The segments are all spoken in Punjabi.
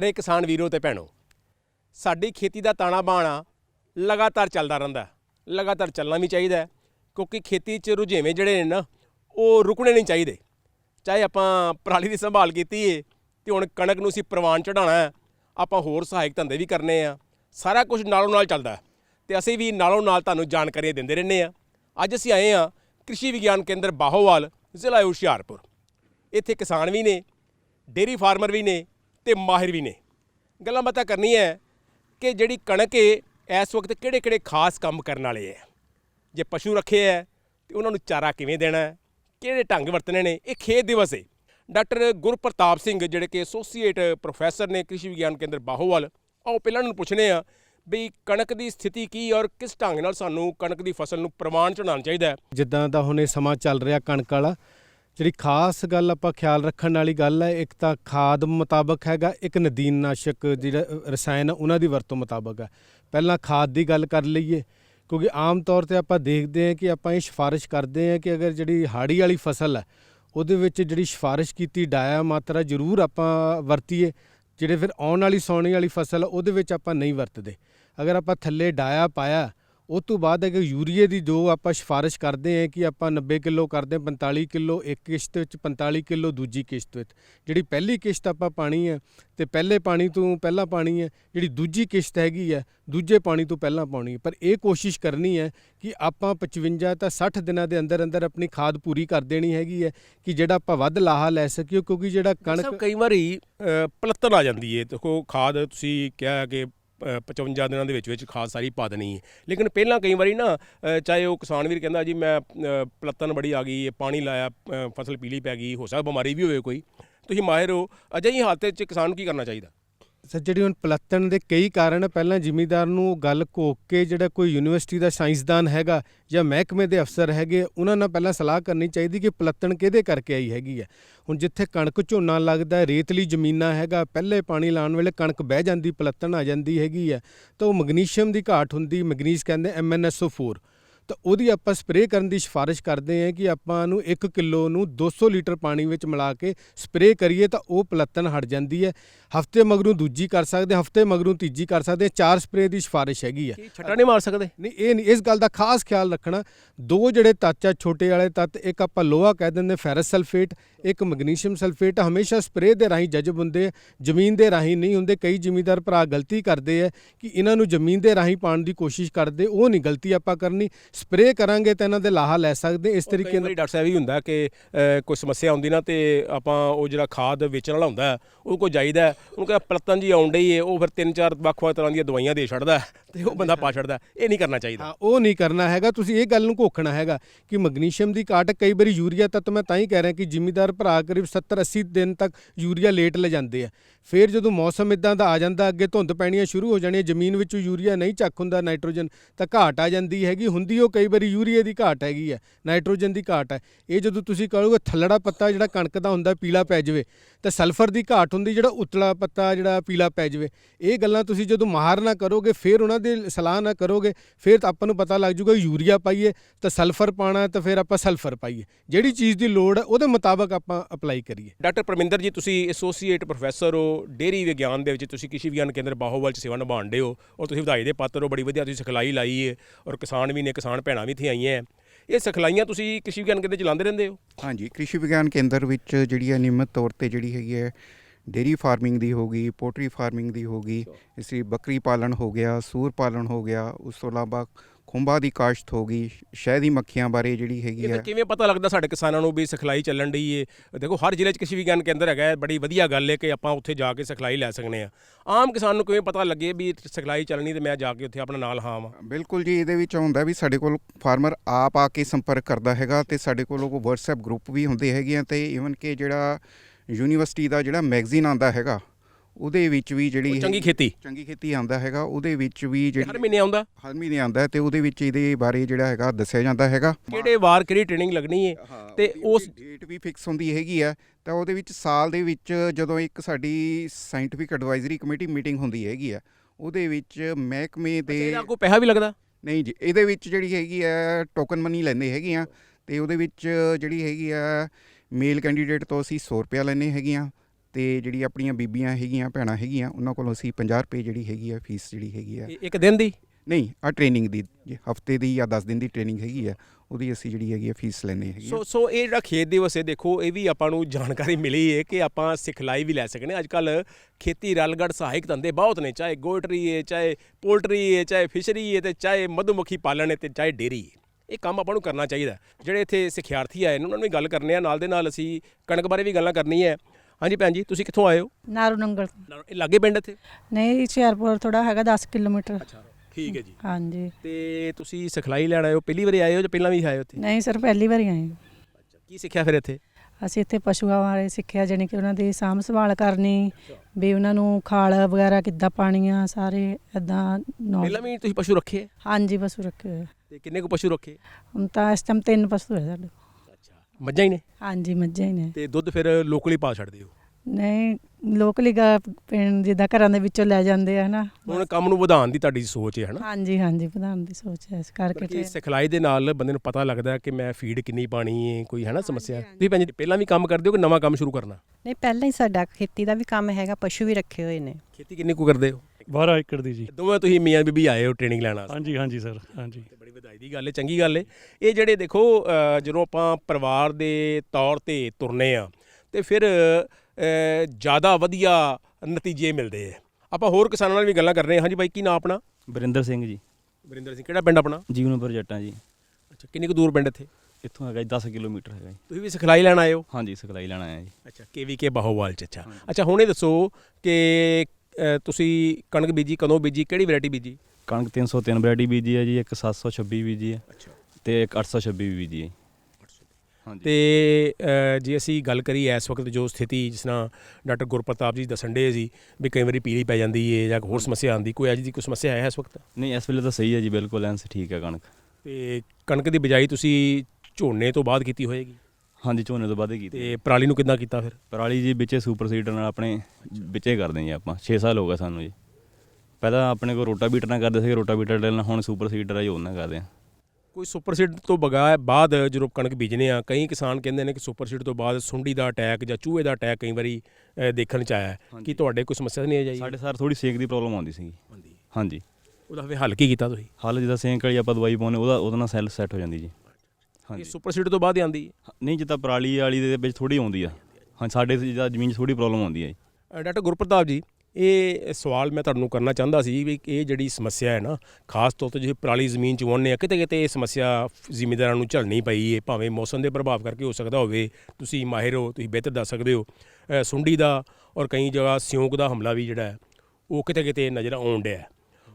ਪਿਆਰੇ ਕਿਸਾਨ ਵੀਰੋ ਤੇ ਭੈਣੋ, ਸਾਡੀ ਖੇਤੀ ਦਾ ਤਾਣਾ ਬਾਣਾ ਲਗਾਤਾਰ ਚੱਲਦਾ ਰਹਿੰਦਾ ਲਗਾਤਾਰ ਚੱਲਣਾ ਵੀ ਚਾਹੀਦਾ ਕਿਉਂਕਿ ਖੇਤੀ 'ਚ ਰੁਝੇਵੇਂ ਜਿਹੜੇ ਨੇ ਨਾ, ਉਹ ਰੁਕਣੇ ਨਹੀਂ ਚਾਹੀਦੇ। ਚਾਹੇ ਆਪਾਂ ਪਰਾਲੀ ਦੀ ਸੰਭਾਲ ਕੀਤੀ ਏ, ਤੇ ਹੁਣ ਕਣਕ ਨੂੰ ਅਸੀਂ ਪ੍ਰਵਾਨ ਚੜਾਉਣਾ ਆਪਾਂ ਹੋਰ ਸਹਾਇਕ ਧੰਦੇ ਵੀ ਕਰਨੇ ਆ, ਸਾਰਾ ਕੁਝ ਨਾਲੋਂ ਨਾਲ ਚੱਲਦਾ ਹੈ। ਤੇ ਅਸੀਂ ਵੀ ਨਾਲੋਂ ਨਾਲ ਤੁਹਾਨੂੰ ਜਾਣਕਾਰੀਆਂ ਦਿੰਦੇ ਰਹਿੰਦੇ ਆ ਅੱਜ ਅਸੀਂ ਆਏ ਆ ਕ੍ਰਿਸ਼ੀ ਵਿਗਿਆਨ ਕੇਂਦਰ ਬਾਹੋਵਾਲ, ਜ਼ਿਲ੍ਹਾ ਹੁਸ਼ਿਆਰਪੁਰ। ਇੱਥੇ ਕਿਸਾਨ ਵੀ ਨੇ ਡੇਰੀ ਫਾਰਮਰ ਵੀ ਨੇ ਤੇ ਮਾਹਿਰ ਵੀ ਨੇ। ਗੱਲਾਂ ਬਾਤਾਂ ਕਰਨੀਆਂ ਹੈ ਕਿ ਜਿਹੜੀ ਕਣਕ ਏ, ਇਸ ਵਕਤ ਕਿਹੜੇ ਕਿਹੜੇ ਖਾਸ ਕੰਮ ਕਰਨ ਵਾਲੇ ਹੈ ਜੇ ਪਸ਼ੂ ਰੱਖੇ ਹੈ ਤੇ ਉਹਨਾਂ ਨੂੰ ਚਾਰਾ ਕਿਵੇਂ ਦੇਣਾ ਹੈ ਕਿਹੜੇ ਢੰਗ ਵਰਤਣੇ ਨੇ? ਇਹ ਖੇਤ ਦਿਵਸ ਹੈ ਡਾਕਟਰ ਗੁਰਪ੍ਰਤਾਪ ਸਿੰਘ, ਜਿਹੜੇ ਕਿ ਐਸੋਸੀਏਟ ਪ੍ਰੋਫੈਸਰ ਨੇ ਕ੍ਰਿਸ਼ੀ ਵਿਗਿਆਨ ਕੇਂਦਰ ਬਾਹੋਵਾਲ, ਆਓ ਪਹਿਲਾਂ ਨੂੰ ਪੁੱਛਨੇ ਆ ਵੀ ਕਣਕ ਦੀ ਸਥਿਤੀ ਕੀ ਔਰ ਕਿਸ ਢੰਗ ਨਾਲ ਸਾਨੂੰ ਕਣਕ ਦੀ ਫਸਲ ਨੂੰ ਪ੍ਰਮਾਣ ਚੜਾਉਣਾ ਚਾਹੀਦਾ ਜਿੱਦਾਂ ਦਾ ਹੁਣ ਇਹ ਸਮਾਂ ਚੱਲ ਰਿਹਾ ਕਣਕ ਵਾਲਾ ਜਿਹੜੀ ਖਾਸ ਗੱਲ ਆਪਾਂ ਖਿਆਲ ਰੱਖਣ ਵਾਲੀ ਗੱਲ ਹੈ, ਇੱਕ ਤਾਂ ਖਾਦ ਮੁਤਾਬਕ ਹੈਗਾ, ਇੱਕ ਨਦੀਨ ਨਾਸ਼ਕ ਜਿਹੜਾ ਰਸਾਇਣ ਉਹਨਾਂ ਦੀ ਵਰਤੋਂ ਮੁਤਾਬਕ ਹੈ। ਪਹਿਲਾਂ ਖਾਦ ਦੀ ਗੱਲ ਕਰ ਲਈਏ, ਕਿਉਂਕਿ ਆਮ ਤੌਰ ਤੇ ਆਪਾਂ ਦੇਖਦੇ ਹਾਂ ਕਿ ਆਪਾਂ ਇਹ ਸਿਫਾਰਿਸ਼ ਕਰਦੇ ਹਾਂ ਕਿ ਅਗਰ ਜਿਹੜੀ ਹਾੜੀ ਵਾਲੀ ਫਸਲ ਹੈ, ਉਹਦੇ ਵਿੱਚ ਜਿਹੜੀ ਸਿਫਾਰਿਸ਼ ਕੀਤੀ ਡਾਇਆ ਮਾਤਰਾ ਜ਼ਰੂਰ ਆਪਾਂ ਵਰਤੀਏ, ਜਿਹੜੇ ਫਿਰ ਆਉਣ ਵਾਲੀ, ਸੌਣੀ ਵਾਲੀ ਫਸਲ ਉਹਦੇ ਵਿੱਚ ਆਪਾਂ ਨਹੀਂ ਵਰਤਦੇ। ਅਗਰ ਆਪਾਂ ਥੱਲੇ ਡਾਇਆ ਪਾਇਆ ਉਹ ਤੋਂ ਬਾਅਦ ਅਗਰ ਯੂਰੀਏ ਦੀ ਜੋ ਆਪਾਂ ਸਿਫਾਰਿਸ਼ ਕਰਦੇ ਹਾਂ ਕਿ ਆਪਾਂ 90 ਕਿਲੋ ਕਰਦੇ ਹਾਂ 45 ਕਿਲੋ ਇੱਕ ਕਿਸ਼ਤ ਵਿੱਚ 45 ਕਿਲੋ ਦੂਜੀ ਕਿਸ਼ਤ ਵਿੱਚ। ਜਿਹੜੀ ਪਹਿਲੀ ਕਿਸ਼ਤ ਆਪਾਂ ਪਾਣੀ ਹੈ ਤੇ ਪਹਿਲੇ ਪਾਣੀ ਤੋਂ ਪਹਿਲਾਂ ਪਾਣੀ ਹੈ ਜਿਹੜੀ ਦੂਜੀ ਕਿਸ਼ਤ ਹੈਗੀ ਹੈ ਦੂਜੇ ਪਾਣੀ ਤੋਂ ਪਹਿਲਾਂ ਪਾਉਣੀ ਹੈ। ਪਰ ਇਹ ਕੋਸ਼ਿਸ਼ ਕਰਨੀ ਹੈ ਕਿ ਆਪਾਂ 55 ਤਾਂ 60 ਦਿਨਾਂ ਦੇ ਅੰਦਰ ਅੰਦਰ ਆਪਣੀ ਖਾਦ ਪੂਰੀ ਕਰ ਦੇਣੀ ਹੈਗੀ ਹੈ ਕਿ ਜਿਹੜਾ ਆਪਾਂ ਵੱਧ ਲਾਹਾ ਲੈ ਸਕੀਏ ਕਿਉਂਕਿ ਜਿਹੜਾ ਕਣਕ ਕਈ ਵਾਰੀ ਅ, ਪਲੱਤਣ ਆ ਜਾਂਦੀ ਏ। ਦੇਖੋ ਖਾਦ ਤੁਸੀਂ ਕਿਹਾ ਕਿ 55 ਦਿਨਾਂ ਦੇ ਵਿੱਚ ਵਿੱਚ ਖਾਦ ਸਾਰੀ ਪਾ ਦੇਣੀ ਹੈ। ਲੇਕਿਨ ਪਹਿਲਾਂ ਕਈ ਵਾਰੀ ਨਾ ਚਾਹੇ ਉਹ ਕਿਸਾਨ ਵੀਰ ਕਹਿੰਦਾ ਜੀ ਮੈਂ ਅ, ਪਲੱਤਣ ਬੜੀ ਆ ਗਈ ਪਾਣੀ ਲਾਇਆ ਫਸਲ ਪੀਲੀ ਪੈ ਗਈ ਹੋ ਸਕਦਾ ਬਿਮਾਰੀ ਵੀ ਹੋਵੇ ਕੋਈ। ਤੁਸੀਂ ਮਾਹਿਰ ਹੋ। ਅਜਿਹੀ ਹਾਲਤ 'ਚ ਕਿਸਾਨ ਨੂੰ ਕੀ ਕਰਨਾ ਚਾਹੀਦਾ? ਸਰ ਜਿਹੜੀ ਹੁਣ ਪਲੱਤਣ ਦੇ ਕਈ ਕਾਰਨ ਆ। ਪਹਿਲਾਂ ਜ਼ਿਮੀਦਾਰ ਨੂੰ ਉਹ ਗੱਲ ਘੋਕ ਕੇ ਜਿਹੜਾ ਕੋਈ ਯੂਨੀਵਰਸਿਟੀ ਦਾ ਸਾਇੰਸਦਾਨ ਹੈਗਾ ਜਾਂ ਮਹਿਕਮੇ ਦੇ ਅਫਸਰ ਹੈਗੇ ਉਹਨਾਂ ਨਾਲ ਪਹਿਲਾਂ ਸਲਾਹ ਕਰਨੀ ਚਾਹੀਦੀ ਕਿ ਪਲੱਤਣ ਕਿਹਦੇ ਕਰਕੇ ਆਈ ਹੈਗੀ ਹੈ ਹੁਣ ਜਿੱਥੇ ਕਣਕ ਝੋਨਾ ਲੱਗਦਾ ਹੈ, ਰੇਤਲੀ ਜ਼ਮੀਨਾਂ ਹੈਗਾ ਪਹਿਲੇ ਪਾਣੀ ਲਾਉਣ ਵੇਲੇ ਕਣਕ ਬਹਿ ਜਾਂਦੀ ਪਲੱਤਣ ਆ ਜਾਂਦੀ ਹੈਗੀ ਹੈ ਤਾਂ ਉਹ ਮੈਗਨੀਸ਼ੀਅਮ ਦੀ ਘਾਟ ਹੁੰਦੀ ਮੈਗਨੀਜ਼ ਕਹਿੰਦੇ MnSO4 ਤਾਂ ਉਹਦੀ ਆਪਾਂ ਸਪਰੇਅ ਕਰਨ ਦੀ ਸਿਫਾਰਿਸ਼ ਕਰਦੇ ਹਾਂ ਕਿ ਆਪਾਂ ਨੂੰ 1 ਕਿਲੋ ਨੂੰ 200 ਲੀਟਰ ਪਾਣੀ ਵਿੱਚ ਮਿਲਾ ਕੇ ਸਪਰੇਅ ਕਰੀਏ ਤਾਂ ਉਹ ਪਲੱਤਣ ਹਟ ਜਾਂਦੀ ਹੈ। ਹਫ਼ਤੇ ਮਗਰੋਂ ਦੂਜੀ ਕਰ ਸਕਦੇ ਹਫ਼ਤੇ ਮਗਰੋਂ ਤੀਜੀ ਕਰ ਸਕਦੇ ਚਾਰ ਸਪਰੇਅ ਦੀ ਸਿਫਾਰਿਸ਼ ਹੈਗੀ ਹੈ। ਛੱਟਾ ਨਹੀਂ ਮਾਰ ਸਕਦੇ? ਨਹੀਂ ਇਹ ਨਹੀਂ ਇਸ ਗੱਲ ਦਾ ਖਾਸ ਖਿਆਲ ਰੱਖਣਾ ਦੋ ਜਿਹੜੇ ਤੱਤ ਆ ਛੋਟੇ ਵਾਲੇ ਤੱਤ ਇੱਕ ਆਪਾਂ ਲੋਹਾ ਕਹਿ ਦਿੰਦੇ ਫੈਰਸ ਸਲਫੇਟ ਇੱਕ ਮੈਗਨੀਸ਼ੀਅਮ ਸਲਫੇਟ ਹਮੇਸ਼ਾ ਸਪਰੇਅ ਦੇ ਰਾਹੀਂ ਜਜ਼ਬ ਹੁੰਦੇ ਜ਼ਮੀਨ ਦੇ ਰਾਹੀਂ ਨਹੀਂ ਹੁੰਦੇ। ਕਈ ਜ਼ਿਮੀਂਦਾਰ ਭਰਾ ਗਲਤੀ ਕਰਦੇ ਆ ਕਿ ਇਹਨਾਂ ਨੂੰ ਜ਼ਮੀਨ ਦੇ ਰਾਹੀਂ ਪਾਉਣ ਦੀ ਕੋਸ਼ਿਸ਼ ਕਰਦੇ। ਉਹ ਨਹੀਂ ਗਲਤੀ ਆਪਾਂ ਕਰਨੀ। ਸਪਰੇਅ ਕਰਾਂਗੇ ਤਾਂ ਇਹਨਾਂ ਦੇ ਲਾਹਾ ਲੈ ਸਕਦੇ। ਇਸ ਤਰੀਕੇ ਕਈ ਨਾਲ ਡਾਕਟਰ ਸਾਹਿਬ ਵੀ ਹੁੰਦਾ ਕਿ ਕੋਈ ਸਮੱਸਿਆ ਆਉਂਦੀ ਨਾ ਤੇ ਆਪਾਂ ਉਹ ਜਿਹੜਾ ਖਾਦ ਵੇਚਣ ਵਾਲਾ ਹੁੰਦਾ ਹੈ, ਉਹ ਕੋਲ ਜਾਈਦਾ ਹੈ, ਉਹਨੂੰ ਕਹਿੰਦਾ ਪਲੱਤਨ ਜੀ ਆਉਣ ਡਈ ਏ ਉਹ ਫਿਰ ਤਿੰਨ ਚਾਰ ਵੱਖ-ਵੱਖ ਤਰ੍ਹਾਂ ਦੀਆਂ ਦਵਾਈਆਂ ਦੇ ਛੱਡਦਾ ਹੈ ਤੇ ਉਹ ਬੰਦਾ ਪਾ ਛੱਡਦਾ ਹੈ। ਇਹ ਨਹੀਂ ਕਰਨਾ ਚਾਹੀਦਾ। ਹਾਂ ਉਹ ਨਹੀਂ ਕਰਨਾ ਹੈਗਾ। ਤੁਸੀਂ ਇਹ ਗੱਲ ਨੂੰ ਘੋਖਣਾ ਹੈਗਾ ਕਿ ਮੈਗਨੀਸ਼ੀਅਮ ਦੀ ਘਾਟ ਕਈ ਵਾਰੀ ਯੂਰੀਆ ਤੱਤ ਮੈਂ ਤਾਂ ਹੀ ਕਹਿ ਰਿਹਾ ਕਿ ਜ਼ਿਮੀਦਾਰ ਭਰਾ ਕਰੀਬ 70 80 ਦਿਨ ਤੱਕ ਯੂਰੀਆ ਲੇਟ ਲੈ ਜਾਂਦੇ ਆ। ਫਿਰ ਜਦੋਂ ਮੌਸਮ ਇਦਾਂ ਦਾ ਆ ਜਾਂਦਾ, ਅੱਗੇ ਧੁੰਦ ਪੈਣੀਆਂ ਸ਼ੁਰੂ ਹੋ ਜਾਣੀਆਂ, ਜ਼ਮੀਨ ਵਿੱਚੋਂ ਯੂਰੀਆ ਨਹੀਂ ਚੱਕ ਹੁੰਦਾ ਨਾਈਟ੍ਰੋਜਨ, ਤਾਂ ਘਾਟ ਆ ਜਾਂਦੀ ਹੈਗੀ। ਹੁੰਦੀ ਉਹ ਕਈ ਵਾਰੀ ਯੂਰੀਆ ਦੀ ਘਾਟ ਹੈਗੀ ਹੈ ਨਾਈਟ੍ਰੋਜਨ ਦੀ ਘਾਟ ਹੈ ਇਹ ਜਦੋਂ ਤੁਸੀਂ ਕਹੋਗੇ ਥੱਲੜਾ ਪੱਤਾ ਜਿਹੜਾ ਕਣਕ ਦਾ ਹੁੰਦਾ, ਪੀਲਾ ਪੈ ਜਾਵੇ, ਤਾਂ ਸਲਫਰ ਦੀ ਘਾਟ ਹੁੰਦੀ ਜਿਹੜਾ ਉਤਲਾ ਪੱਤਾ ਜਿਹੜਾ ਪੀਲਾ ਪੈ ਜਾਵੇ। ਇਹ ਗੱਲਾਂ ਤੁਸੀਂ ਜਦੋਂ ਮਾਹਰ ਨਾ ਕਰੋਗੇ, ਫਿਰ ਉਹਨਾਂ ਦੀ ਸਲਾਹ ਨਾ ਕਰੋਗੇ, ਫਿਰ ਤਾਂ ਆਪਾਂ ਨੂੰ ਪਤਾ ਲੱਗ ਜੂਗਾ ਯੂਰੀਆ ਪਾਈਏ, ਤਾਂ ਸਲਫਰ ਪਾਣਾ ਤਾਂ ਫਿਰ ਆਪਾਂ ਸਲਫਰ ਪਾਈਏ। ਜਿਹੜੀ ਚੀਜ਼ ਦੀ ਲੋੜ ਹੈ ਉਹਦੇ ਮੁਤਾਬਕ ਆਪਾਂ ਅਪਲਾਈ ਕਰੀਏ। ਡਾਕਟਰ ਪਰਮਿੰਦਰ ਜੀ, ਤੁਸੀਂ ਐਸੋਸੀਏਟ ਪ੍ਰੋਫੈਸਰ ਹੋ ਡੇਰੀ ਵਿਗਿਆਨ ਦੇ ਵਿੱਚ ਤੁਸੀਂ ਕ੍ਰਿਸ਼ੀ ਵਿਗਿਆਨ ਕੇਂਦਰ ਬਾਹੋਵਾਲ ਚ ਸੇਵਾ ਨਿਭਾਉਂਦੇ ਹੋ ਔਰ ਤੁਸੀਂ ਵਧਾਈ ਦੇ ਪਾਤਰ ਹੋ ਬੜੀ ਵਧੀਆ ਤੁਸੀਂ ਸਿਖਲਾਈ ਲਾਈ ਹੈ ਔਰ ਕਿਸਾਨ ਵੀ ਨੇ ਕਿਸਾਨ ਭੈਣਾਂ ਵੀ ਇੱਥੇ ਆਈਆਂ ਹੈ। ਇਹ ਸਿਖਲਾਈਆਂ ਤੁਸੀਂ ਕ੍ਰਿਸ਼ੀ ਵਿਗਿਆਨ ਕੇਂਦਰ ਚ ਲਾਉਂਦੇ ਰਹਿੰਦੇ ਹੋ ਹਾਂਜੀ ਕ੍ਰਿਸ਼ੀ ਵਿਗਿਆਨ ਕੇਂਦਰ ਵਿੱਚ ਜਿਹੜੀ ਹੈ ਨਿਯਮਿਤ ਤੌਰ ਤੇ ਜਿਹੜੀ ਹੈਗੀ ਹੈ ਡੇਰੀ ਫਾਰਮਿੰਗ ਦੀ ਹੋਗੀ ਪੋਲਟਰੀ ਫਾਰਮਿੰਗ ਦੀ ਹੋਗੀ ਇਸ ਲਈ ਬੱਕਰੀ ਪਾਲਣ ਹੋ ਗਿਆ ਸੂਰ ਪਾਲਣ ਹੋ ਗਿਆ ਉਸ ਤੋਂ ਇਲਾਵਾ ਖੁੰਭਾਂ ਦੀ ਕਾਸ਼ਤ ਹੋ ਗਈ ਸ਼ਹਿਦੀ ਮੱਖੀਆਂ ਬਾਰੇ ਜਿਹੜੀ ਹੈਗੀ ਇਹ ਹੈ ਕਿਵੇਂ ਪਤਾ ਲੱਗਦਾ ਸਾਡੇ ਕਿਸਾਨਾਂ ਨੂੰ ਵੀ ਸਿਖਲਾਈ ਚੱਲਣ ਡਈ ਏ? ਦੇਖੋ ਹਰ ਜ਼ਿਲ੍ਹੇ 'ਚ ਕ੍ਰਿਸ਼ੀ ਵਿਗਿਆਨ ਕੇਂਦਰ ਹੈਗਾ ਹੈ, ਬੜੀ ਵਧੀਆ ਗੱਲ ਹੈ ਕਿ ਆਪਾਂ ਉੱਥੇ ਜਾ ਕੇ ਸਿਖਲਾਈ ਲੈ ਸਕਨੇ ਆ। ਆਮ ਕਿਸਾਨ ਨੂੰ ਕਿਵੇਂ ਪਤਾ ਲੱਗੇ ਵੀ ਸਿਖਲਾਈ ਚੱਲਣੀ ਤੇ ਮੈਂ ਜਾ ਕੇ ਉੱਥੇ ਆਪਣਾ ਨਾਲ ਹਾਂ ਵਾਂ? ਬਿਲਕੁਲ ਜੀ ਇਹਦੇ ਵਿੱਚ ਹੁੰਦਾ ਵੀ ਸਾਡੇ ਕੋਲ ਫਾਰਮਰ ਆਪ ਆ ਕੇ ਸੰਪਰਕ ਕਰਦਾ ਹੈਗਾ ਤੇ ਸਾਡੇ ਕੋਲ ਉਹ WhatsApp ਗਰੁੱਪ ਵੀ ਹੁੰਦੇ ਹੈਗੇ ਆ ਤੇ ਈਵਨ ਕਿ ਜਿਹੜਾ ਯੂਨੀਵਰਸਿਟੀ ਦਾ ਜਿਹੜਾ ਮੈਗਜ਼ੀਨ ਆਂਦਾ ਹੈਗਾ ਉਹਦੇ ਵਿੱਚ ਵੀ ਜਿਹੜੀ ਚੰਗੀ ਖੇਤੀ। ਚੰਗੀ ਖੇਤੀ ਆਂਦਾ ਹੈਗਾ ਉਹਦੇ ਵਿੱਚ ਵੀ ਹਰ ਜਿਹੜੀ ਮਹੀਨੇ ਆਉਂਦਾ? ਹਰ ਮਹੀਨੇ ਹੈ ਤੇ ਉਹਦੇ ਵਿੱਚ ਇਹਦੇ ਬਾਰੇ ਜਿਹੜਾ ਹੈਗਾ ਦੱਸਿਆ ਜਾਂਦਾ ਹੈਗਾ। ਕਿਹੜੇ ਵਾਰ ਕਿਹੜੀ ਟ੍ਰੇਨਿੰਗ ਲੱਗਣੀ ਹੈ ਤੇ ਉਸ- ਡੇਟ ਵੀ ਫਿਕਸ ਹੁੰਦੀ ਹੈਗੀ ਆ ਤਾਂ ਉਹਦੇ ਵਿੱਚ ਸਾਲ ਦੇ ਵਿੱਚ ਜਦੋਂ ਇੱਕ ਸਾਡੀ ਸਾਇੰਟੀਫਿਕ ਐਡਵਾਈਜ਼ਰੀ ਕਮੇਟੀ ਮੀਟਿੰਗ ਹੁੰਦੀ ਹੈਗੀ ਆ ਉਹਦੇ ਵਿੱਚ ਮਹਿਕਮੇ ਦੇ ਇਹਦਾ ਕੋਈ ਪੈਸਾ ਵੀ ਲੱਗਦਾ? ਨਹੀਂ ਜੀ ਇਹਦੇ ਵਿੱਚ ਜਿਹੜੀ ਹੈਗੀ ਆ ਟੋਕਨ ਮਨੀ ਲੈਂਦੇ ਹੈਗੇ ਆ ਤੇ ਉਹਦੇ ਵਿੱਚ ਜਿਹੜੀ ਹੈਗੀ ਆ ਮੇਲ ਕੈਂਡੀਡੇਟ ਤੋਂ ਅਸੀਂ 100 ਰੁਪਿਆ ਲੈਂਦੇ ਹੈਗੇ ਆ ਤੇ ਜਿਹੜੀ ਆਪਣੀਆਂ ਬੀਬੀਆਂ ਹੈਗੀਆਂ ਭੈਣਾਂ ਹੈਗੀਆਂ ਉਹਨਾਂ ਕੋਲੋਂ ਅਸੀਂ 50 ਰੁਪਏ ਜਿਹੜੀ ਹੈਗੀ ਆ ਫੀਸ ਜਿਹੜੀ ਹੈਗੀ ਆ। ਇੱਕ ਦਿਨ ਦੀ? ਨਹੀਂ ਆ ਟ੍ਰੇਨਿੰਗ ਦੀ ਹਫ਼ਤੇ ਦੀ ਜਾਂ 10 ਦਿਨ ਦੀ ਟ੍ਰੇਨਿੰਗ ਹੈਗੀ ਆ ਉਹਦੀ ਅਸੀਂ ਜਿਹੜੀ ਹੈਗੀ ਆ ਫੀਸ ਲੈਂਦੇ ਹੈਗੇ ਸੋ ਸੋ ਇਹ ਜਿਹੜਾ ਖੇਤ ਦਿਵਸ ਹੈ ਦੇਖੋ ਇਹ ਵੀ ਆਪਾਂ ਨੂੰ ਜਾਣਕਾਰੀ ਮਿਲੀ ਹੈ ਕਿ ਆਪਾਂ ਸਿਖਲਾਈ ਵੀ ਲੈ ਸਕਦੇ ਹਾਂ ਅੱਜ ਕੱਲ ਖੇਤੀ ਰਲਗੜ ਸਹਾਇਕ ਧੰਦੇ ਬਹੁਤ ਨੇ ਚਾਹੇ ਗੋਇਟਰੀ ਹੈ ਚਾਹੇ ਪੋਲਟਰੀ ਹੈ ਚਾਹੇ ਫਿਸ਼ਰੀ ਹੈ ਤੇ ਚਾਹੇ ਮਧੂਮੱਖੀ ਪਾਲਣ ਹੈ ਤੇ ਚਾਹੇ ਡੇਰੀ ਹੈ ਇਹ ਕੰਮ ਆਪਾਂ ਨੂੰ ਕਰਨਾ ਚਾਹੀਦਾ। ਜਿਹੜੇ ਇੱਥੇ ਸਿਖਿਆਰਥੀ ਆਏ ਨੇ ਉਹਨਾਂ ਨੂੰ ਵੀ ਗੱਲ ਕਰਨੇ ਆ। ਨਾਲ ਦੇ ਨਾਲ ਅਸੀਂ ਕਣਕ ਬਾਰੇ ਵੀ ਗੱਲਾਂ ਕਰਨੀ ਹੈ ਹਾਂਜੀ ਭੈਣ ਜੀ ਤੁਸੀਂ ਕਿੱਥੋਂ ਆਏ ਹੋ? ਨਾਰੂ ਨੰਗਲ ਇਹ ਲਾਗੇ ਪਿੰਡ ਇੱਥੇ? ਨਹੀਂ ਹੁਸ਼ਿਆਰਪੁਰ ਥੋੜਾ ਹੈਗਾ 10 ਕਿਲੋਮੀਟਰ। ਅੱਛਾ ਠੀਕ ਹੈ ਜੀ। ਹਾਂਜੀ। ਤੇ ਤੁਸੀਂ ਸਿਖਲਾਈ ਲੈਣ ਆਏ ਹੋ ਪਹਿਲੀ ਵਾਰੀ ਆਏ ਹੋ ਜਾਂ ਪਹਿਲਾਂ ਵੀ ਆਏ ਹੋ ਇੱਥੇ? ਨਹੀਂ ਸਰ ਪਹਿਲੀ ਵਾਰੀ ਆਏ ਹਾਂ। ਅੱਛਾ ਕੀ ਸਿੱਖਿਆ ਫਿਰ ਇੱਥੇ? ਅਸੀਂ ਇੱਥੇ ਪਸ਼ੂਆਂ ਬਾਰੇ ਸਿੱਖਿਆ ਜਾਣੀ ਕਿ ਉਹਨਾਂ ਦੀ ਸਾਂਭ ਸੰਭਾਲ ਕਰਨੀ ਵੀ ਉਹਨਾਂ ਨੂੰ ਖਾਲ ਵਗੈਰਾ ਕਿੱਦਾਂ ਪਾਣੀ ਆ ਸਾਰੇ ਇਦਾਂ ਪਹਿਲਾਂ ਵੀ ਤੁਸੀਂ ਪਸ਼ੂ ਰੱਖੇ? ਹਾਂਜੀ ਪਸ਼ੂ ਰੱਖੇ ਹੋਏ ਆ। ਤੇ ਕਿੰਨੇ ਕੁ ਪਸ਼ੂ ਰੱਖੇ? ਹੁਣ ਤਾਂ ਇਸ ਟਾਈਮ ਤਿੰਨ ਪਸ਼ੂ ਹੈ ਸਾਡੇ ਮੱਝਾਂ ਹੀ ਨੇ? ਹਾਂਜੀ ਮੱਝਾਂ ਹੀ ਨੇ। ਤੇ ਦੁੱਧ ਫਿਰ ਲੋਕਲੀ ਪਾ ਛੱਡਦੇ ਹੋ? ਨਹੀਂ ਲੋਕਲੀ ਗਾ ਪਿੰਡ ਜਿੱਦਾਂ ਘਰਾਂ ਦੇ ਵਿੱਚੋਂ ਲੈ ਜਾਂਦੇ ਆ ਹਨਾ। ਹੁਣ ਕੰਮ ਨੂੰ ਵਧਾਉਣ ਦੀ ਤੁਹਾਡੀ ਸੋਚ ਹੈ ਹਨਾ? ਹਾਂਜੀ ਹਾਂਜੀ ਪ੍ਰਧਾਨ ਦੀ ਸੋਚ ਹੈ ਇਸ ਕਰਕੇ ਕਿ ਤੇ ਸਿਖਲਾਈ ਦੇ ਨਾਲ ਬੰਦੇ ਨੂੰ ਪਤਾ ਲੱਗਦਾ ਕਿ ਮੈਂ ਫੀਡ ਕਿੰਨੀ ਪਾਣੀ ਹੈ ਕੋਈ ਹੈ ਨਾ ਸਮੱਸਿਆ? ਤੁਸੀਂ ਭੈਣ ਜੀ ਪਹਿਲਾਂ ਵੀ ਕੰਮ ਕਰਦੇ ਹੋ ਕਿ ਨਵਾਂ ਕੰਮ ਸ਼ੁਰੂ ਕਰਨਾ? ਨਹੀਂ ਪਹਿਲਾਂ ਹੀ ਸਾਡਾ ਖੇਤੀ ਦਾ ਵੀ ਕੰਮ ਹੈਗਾ ਪਸ਼ੂ ਵੀ ਰੱਖੇ ਹੋਏ ਨੇ। ਖੇਤੀ ਕਿੰਨੀ ਕੁ ਕਰਦੇ ਹੋ? 12 ਏਕੜ ਦੀ ਜੀ। ਦੋਵੇਂ ਤੁਸੀਂ ਮੀਆਂ ਬੀਬੀ ਆਏ ਹੋ ਟ੍ਰੇਨਿੰਗ ਲੈਣ ਵਾਸਤੇ। ਹਾਂਜੀ ਹਾਂਜੀ ਸਰ ਹਾਂਜੀ। ਵਧਾਈ ਦੀ ਗੱਲ ਹੈ ਚੰਗੀ ਗੱਲ ਹੈ ਇਹ ਜਿਹੜੇ ਦੇਖੋ ਜਦੋਂ ਆਪਾਂ ਪਰਿਵਾਰ ਦੇ ਤੌਰ ਤੇ ਤੁਰਨੇ ਆ ਤੇ ਫਿਰ ਜ਼ਿਆਦਾ ਵਧੀਆ ਨਤੀਜੇ ਮਿਲਦੇ ਆ। ਆਪਾਂ ਹੋਰ ਕਿਸਾਨਾਂ ਨਾਲ ਵੀ ਗੱਲਾਂ ਕਰ ਰਹੇ ਹਾਂ। ਹਾਂਜੀ ਬਾਈ ਕੀ ਨਾਂ ਆਪਣਾ? ਵਰਿੰਦਰ ਸਿੰਘ ਜੀ। ਵਰਿੰਦਰ ਸਿੰਘ ਕਿਹੜਾ ਪਿੰਡ ਆਪਣਾ? ਜੀਵਨਪੁਰ ਜੱਟਾਂ ਜੀ। ਅੱਛਾ ਕਿੰਨੀ ਕੁ ਦੂਰ ਪਿੰਡ ਇੱਥੇ? ਇੱਥੋਂ ਹੈਗਾ ਜੀ 10 ਕਿਲੋਮੀਟਰ ਹੈਗਾ ਜੀ। ਤੁਸੀਂ ਵੀ ਸਿਖਲਾਈ ਲੈਣ ਆਏ ਹੋ? ਹਾਂਜੀ ਸਿਖਲਾਈ ਲੈਣ ਆਇਆ ਜੀ। ਅੱਛਾ ਕੇਵੀਕੇ ਬਾਹੋਵਾਲ ਚ ਅੱਛਾ। ਅੱਛਾ ਹੁਣ ਇਹ ਦੱਸੋ ਕਿ ਤੁਸੀਂ ਕਣਕ ਬੀਜੀ ਕਦੋਂ ਬੀਜੀ ਕਿਹੜੀ ਵੈਰਾਈਟੀ ਬੀਜੀ? ਕਣਕ 303 ਵੈਰਾਈਟੀ ਬੀਜੀ ਹੈ ਜੀ ਇੱਕ 726 ਬੀਜੀ ਹੈ ਅੱਛਾ। ਤੇ ਇੱਕ 826 ਵੀ ਬੀਜੀ ਹੈ ਤੇ ਜੇ ਅਸੀਂ ਗੱਲ ਕਰੀਏ ਇਸ ਵਕਤ ਜੋ ਸਥਿਤੀ ਜਿਸ ਤਰ੍ਹਾਂ ਡਾਕਟਰ ਗੁਰਪ੍ਰਤਾਪ ਜੀ ਦੱਸਣ ਦੇ ਸੀ ਵੀ ਕਈ ਵਾਰੀ ਪੀਲੀ ਪੈ ਜਾਂਦੀ ਹੈ ਜਾਂ ਹੋਰ ਸਮੱਸਿਆ ਆਉਂਦੀ ਕੋਈ ਅਜਿਹੀ ਦੀ ਕੋਈ ਸਮੱਸਿਆ ਹੈ ਇਸ ਵਕਤ? ਨਹੀਂ ਇਸ ਵੇਲੇ ਤਾਂ ਸਹੀ ਹੈ ਜੀ ਬਿਲਕੁਲ ਐਂਸ ਠੀਕ ਹੈ ਕਣਕ। ਤੇ ਕਣਕ ਦੀ ਬਿਜਾਈ ਤੁਸੀਂ ਝੋਨੇ ਤੋਂ ਬਾਅਦ ਕੀਤੀ ਹੋਏਗੀ? ਹਾਂਜੀ ਝੋਨੇ ਤੋਂ ਬਾਅਦ ਹੀ ਕੀਤੀ ਤੇ ਪਰਾਲੀ ਨੂੰ ਕਿੱਦਾਂ ਕੀਤਾ ਫਿਰ? ਪਰਾਲੀ ਜੀ ਵਿੱਚੇ ਸੁਪਰ ਸੀਡਰ ਨਾਲ ਆਪਣੇ ਵਿੱਚੇ ਕਰਦੇ ਜੀ ਆਪਾਂ 6 ਸਾਲ ਹੋ ਗਏ ਸਾਨੂੰ ਜੀ। ਪਹਿਲਾਂ ਆਪਣੇ ਕੋਲ ਰੋਟਾ ਬੀਟਰ ਨਾਲ ਕਰਦੇ ਸੀ ਰੋਟਾ ਬੀਟਰ ਨਾਲ ਹੁਣ ਸੁਪਰ ਸੀਡਰ ਆ ਜੀ ਉਹਨਾਂ ਕਰਦੇ ਆ। ਕੋਈ ਸੁਪਰ ਸੀਡ ਤੋਂ ਬਗਾ ਬਾਅਦ ਜਦੋਂ ਕਣਕ ਬੀਜਨੇ ਆ ਕਈ ਕਿਸਾਨ ਕਹਿੰਦੇ ਨੇ ਕਿ ਸੁਪਰ ਸੀਡ ਤੋਂ ਬਾਅਦ ਸੁੰਡੀ ਦਾ ਅਟੈਕ ਜਾਂ ਚੂਹੇ ਦਾ ਅਟੈਕ ਕਈ ਵਾਰੀ ਦੇਖਣ ਚ ਆਇਆ। ਕੀ। ਤੁਹਾਡੇ ਕੋਈ ਸਮੱਸਿਆ ਨਹੀਂ ਆਈ ਸਾਡੇ ਸਰ ਥੋੜੀ ਸੇਕ ਦੀ ਪ੍ਰੋਬਲਮ ਆਉਂਦੀ ਸੀ ਜਾਂਦੀ ਹਾਂਜੀ। ਉਹਦਾ ਫਿਰ ਹੱਲ ਕੀ ਕੀਤਾ ਤੁਸੀਂ? ਹਾਲ ਜਿਹਦਾ ਸੇਕ ਵਾਲੀ ਆਪਾਂ ਦਵਾਈ ਪਾਉਂਦੇ ਉਹਦਾ ਉਹਦੇ ਨਾਲ ਸੈੱਲ ਸੈੱਟ ਹੋ ਜਾਂਦੀ ਜੀ। ਇਹ ਹਾਂਜੀ। ਸੁਪਰ ਸੀਡ ਤੋਂ ਬਾਅਦ ਆਂਦੀ ਹੈ ਨਹੀਂ ਜਿੱਦਾਂ ਪਰਾਲੀ ਵਾਲੀ ਦੇ ਵਿੱਚ ਥੋੜੀ ਆਉਂਦੀ ਆ। ਹਾਂ ਸਾਡੇ ਜਿੱਦਾਂ ਜ਼ਮੀਨ 'ਚ ਥੋੜੀ ਪ੍ਰੋਬਲਮ ਆਉਂਦੀ ਹੈ ਜੀ। ਡਾਕਟਰ ਗੁਰਪ੍ਰਤਾਪ ਜੀ ਇਹ ਸਵਾਲ ਮੈਂ ਤੁਹਾਨੂੰ ਕਰਨਾ ਚਾਹੁੰਦਾ ਸੀ ਵੀ ਇਹ ਜਿਹੜੀ ਸਮੱਸਿਆ ਹੈ ਨਾ, ਖਾਸ ਤੌਰ ਤੇ ਜੇ ਪਰਾਲੀ ਜ਼ਮੀਨ 'ਚ ਵਾਹੁੰਦੇ ਆ ਕਿਤੇ ਕਿਤੇ ਇਹ ਸਮੱਸਿਆ ਜ਼ਿਮੀਂਦਾਰਾਂ ਨੂੰ ਝੱਲਣੀ ਪਈ ਹੈ ਭਾਵੇਂ ਮੌਸਮ ਦੇ ਪ੍ਰਭਾਵ ਕਰਕੇ ਹੋ ਸਕਦਾ ਹੋਵੇ, ਤੁਸੀਂ ਮਾਹਿਰ ਹੋ, ਤੁਸੀਂ ਬਿਹਤਰ ਦੱਸ ਸਕਦੇ ਹੋ। ਸੁੰਡੀ ਦਾ ਔਰ ਕਈ ਜਗ੍ਹਾ ਸਿਉਂਕ ਦਾ ਹਮਲਾ ਵੀ ਜਿਹੜਾ ਹੈ, ਉਹ ਕਿਤੇ ਕਿਤੇ ਨਜ਼ਰ ਆਉਣ ਡਿਆ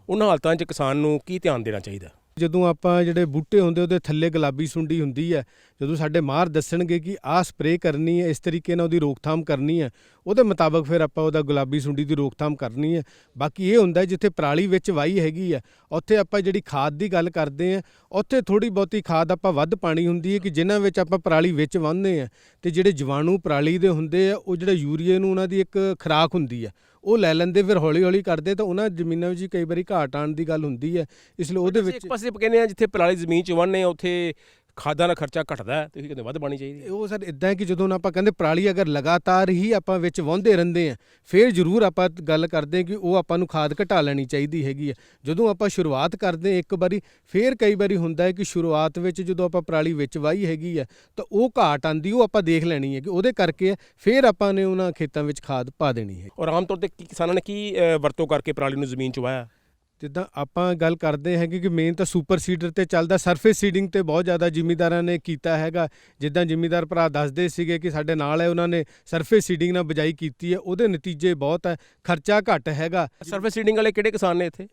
ਉਹਨਾਂ ਹਾਲਤਾਂ 'ਚ ਕਿਸਾਨ ਨੂੰ ਕੀ ਧਿਆਨ ਦੇਣਾ ਚਾਹੀਦਾ? ਜਦੋਂ ਆਪਾਂ ਜਿਹੜੇ ਬੂਟੇ ਹੁੰਦੇ, ਉਹਦੇ ਥੱਲੇ ਗੁਲਾਬੀ ਸੁੰਡੀ ਹੁੰਦੀ ਹੈ, ਜਦੋਂ ਸਾਡੇ ਮਾਹਰ ਦੱਸਣਗੇ ਕਿ ਆਹ ਸਪਰੇਅ ਕਰਨੀ ਹੈ, ਇਸ ਤਰੀਕੇ ਨਾਲ ਉਹਦੀ ਰੋਕਥਾਮ ਕਰਨੀ ਹੈ, ਉਹਦੇ ਮੁਤਾਬਕ ਫਿਰ ਆਪਾਂ ਉਹਦਾ ਗੁਲਾਬੀ ਸੁੰਡੀ ਦੀ ਰੋਕਥਾਮ ਕਰਨੀ ਹੈ। ਬਾਕੀ ਇਹ ਹੁੰਦਾ ਜਿੱਥੇ ਪਰਾਲੀ ਵਿੱਚ ਵਾਈ ਹੈਗੀ ਹੈ, ਉੱਥੇ ਆਪਾਂ ਜਿਹੜੀ ਖਾਦ ਦੀ ਗੱਲ ਕਰਦੇ ਆ ਉੱਥੇ ਥੋੜੀ ਬਹੁਤੀ ਖਾਦ ਆਪਾਂ ਵੱਧ ਪਾਣੀ ਹੁੰਦੀ ਹੈ ਕਿ ਜਿਨ੍ਹਾਂ ਵਿੱਚ ਆਪਾਂ ਪਰਾਲੀ ਵਿੱਚ ਵਾਹੁੰਦੇ ਆ ਤੇ ਜਿਹੜੇ ਜੀਵਾਣੂ ਪਰਾਲੀ ਦੇ ਹੁੰਦੇ ਆ, ਉਹ ਜਿਹੜੇ ਯੂਰੀਏ ਨੂੰ ਉਹਨਾਂ ਦੀ ਇੱਕ ਖੁਰਾਕ ਹੁੰਦੀ ਹੈ ਉਹ ਲੈ ਲੈਂਦੇ ਫਿਰ ਹੌਲੀ ਹੌਲੀ ਕਰਦੇ ਤਾਂ ਉਹਨਾਂ ਜ਼ਮੀਨਾਂ ਵਿੱਚ ਕਈ ਵਾਰੀ ਘਾਟ ਆਉਣ ਦੀ ਗੱਲ ਹੁੰਦੀ ਹੈ। ਇਸ ਲਈ ਉਹਦੇ ਵਿੱਚ ਇੱਕ ਪਾਸੇ ਕਹਿੰਦੇ ਆ ਜਿੱਥੇ ਪਰਾਲੀ ਜ਼ਮੀਨ 'ਚ ਵਾਹੁੰਦੇ ਆ ਉੱਥੇ ਖਾਦਾਂ ਦਾ ਖਰਚਾ ਘਟਦਾ ਹੈ ਤੁਸੀਂ ਕਹਿੰਦੇ ਵੱਧ ਪਾਣੀ ਚਾਹੀਦੀ ਹੈ। ਉਹ ਸਰ ਇਦਾਂ ਹੈ ਕਿ ਜਦੋਂ ਆਪਾਂ ਕਹਿੰਦੇ ਪਰਾਲੀ ਅਗਰ ਲਗਾਤਾਰ ਹੀ ਆਪਾਂ ਵਿੱਚ ਵਾਹੁੰਦੇ ਰਹਿੰਦੇ ਆ ਫਿਰ ਜ਼ਰੂਰ ਆਪਾਂ ਗੱਲ ਕਰਦੇ ਹਾਂ ਕਿ ਉਹ ਆਪਾਂ ਨੂੰ ਖਾਦ ਘਟਾ ਲੈਣੀ ਚਾਹੀਦੀ ਹੈਗੀ ਹੈ। ਜਦੋਂ ਆਪਾਂ ਸ਼ੁਰੂਆਤ ਕਰਦੇ ਹਾਂ ਇੱਕ ਵਾਰੀ ਫਿਰ ਕਈ ਵਾਰੀ ਹੁੰਦਾ ਹੈ ਕਿ ਸ਼ੁਰੂਆਤ ਵਿੱਚ ਜਦੋਂ ਆਪਾਂ ਪਰਾਲੀ ਵਿੱਚ ਵਾਹੀ ਹੈਗੀ ਹੈ ਤਾਂ ਉਹ ਘਾਟ ਆਂਦੀ ਉਹ ਆਪਾਂ ਦੇਖ ਲੈਣੀ ਹੈ ਕਿ ਉਹਦੇ ਕਰਕੇ ਫਿਰ ਆਪਾਂ ਨੇ ਉਹਨਾਂ ਖੇਤਾਂ ਵਿੱਚ ਖਾਦ ਪਾ ਦੇਣੀ ਹੈ। ਔਰ ਆਮ ਤੌਰ ਤੇ ਕੀ- ਕਿਸਾਨਾਂ ਨੇ ਕੀ ਅ, ਵਰਤੋਂ ਕਰਕੇ ਪਰਾਲੀ ਨੂੰ ਜ਼ਮੀਨ 'ਚ ਵਾਇਆ ਜਿੱਦਾਂ ਆਪਾਂ ਗੱਲ ਕਰਦੇ ਹੈਗੇ ਕਿ ਮੇਨ ਤਾਂ ਸੁਪਰ ਸੀਡਰ ਤੇ ਚੱਲਦਾ ਸਰਫੇਸ ਸੀਡਿੰਗ ਤੇ ਬਹੁਤ ਜ਼ਿਆਦਾ ਜ਼ਿਮੀਂਦਾਰਾਂ ਨੇ ਕੀਤਾ ਹੈਗਾ। ਜਿੱਦਾਂ ਜ਼ਿਮੀਂਦਾਰ ਭਰਾ ਦੱਸਦੇ ਸੀਗੇ ਕਿ ਸਾਡੇ ਨਾਲ ਹੈ ਉਹਨਾਂ ਨੇ ਸਰਫੇਸ ਸੀਡਿੰਗ ਨਾਲ ਬਿਜਾਈ ਕੀਤੀ ਹੈ ਉਹਦੇ ਨਤੀਜੇ ਬਹੁਤ ਹੈ ਖਰਚਾ ਘੱਟ ਹੈਗਾ। ਸਰਵਿਸ ਸੀਡਿੰਗ ਵਾਲੇ ਕਿਹੜੇ ਕਿਸਾਨ ਨੇ ਇੱਥੇ?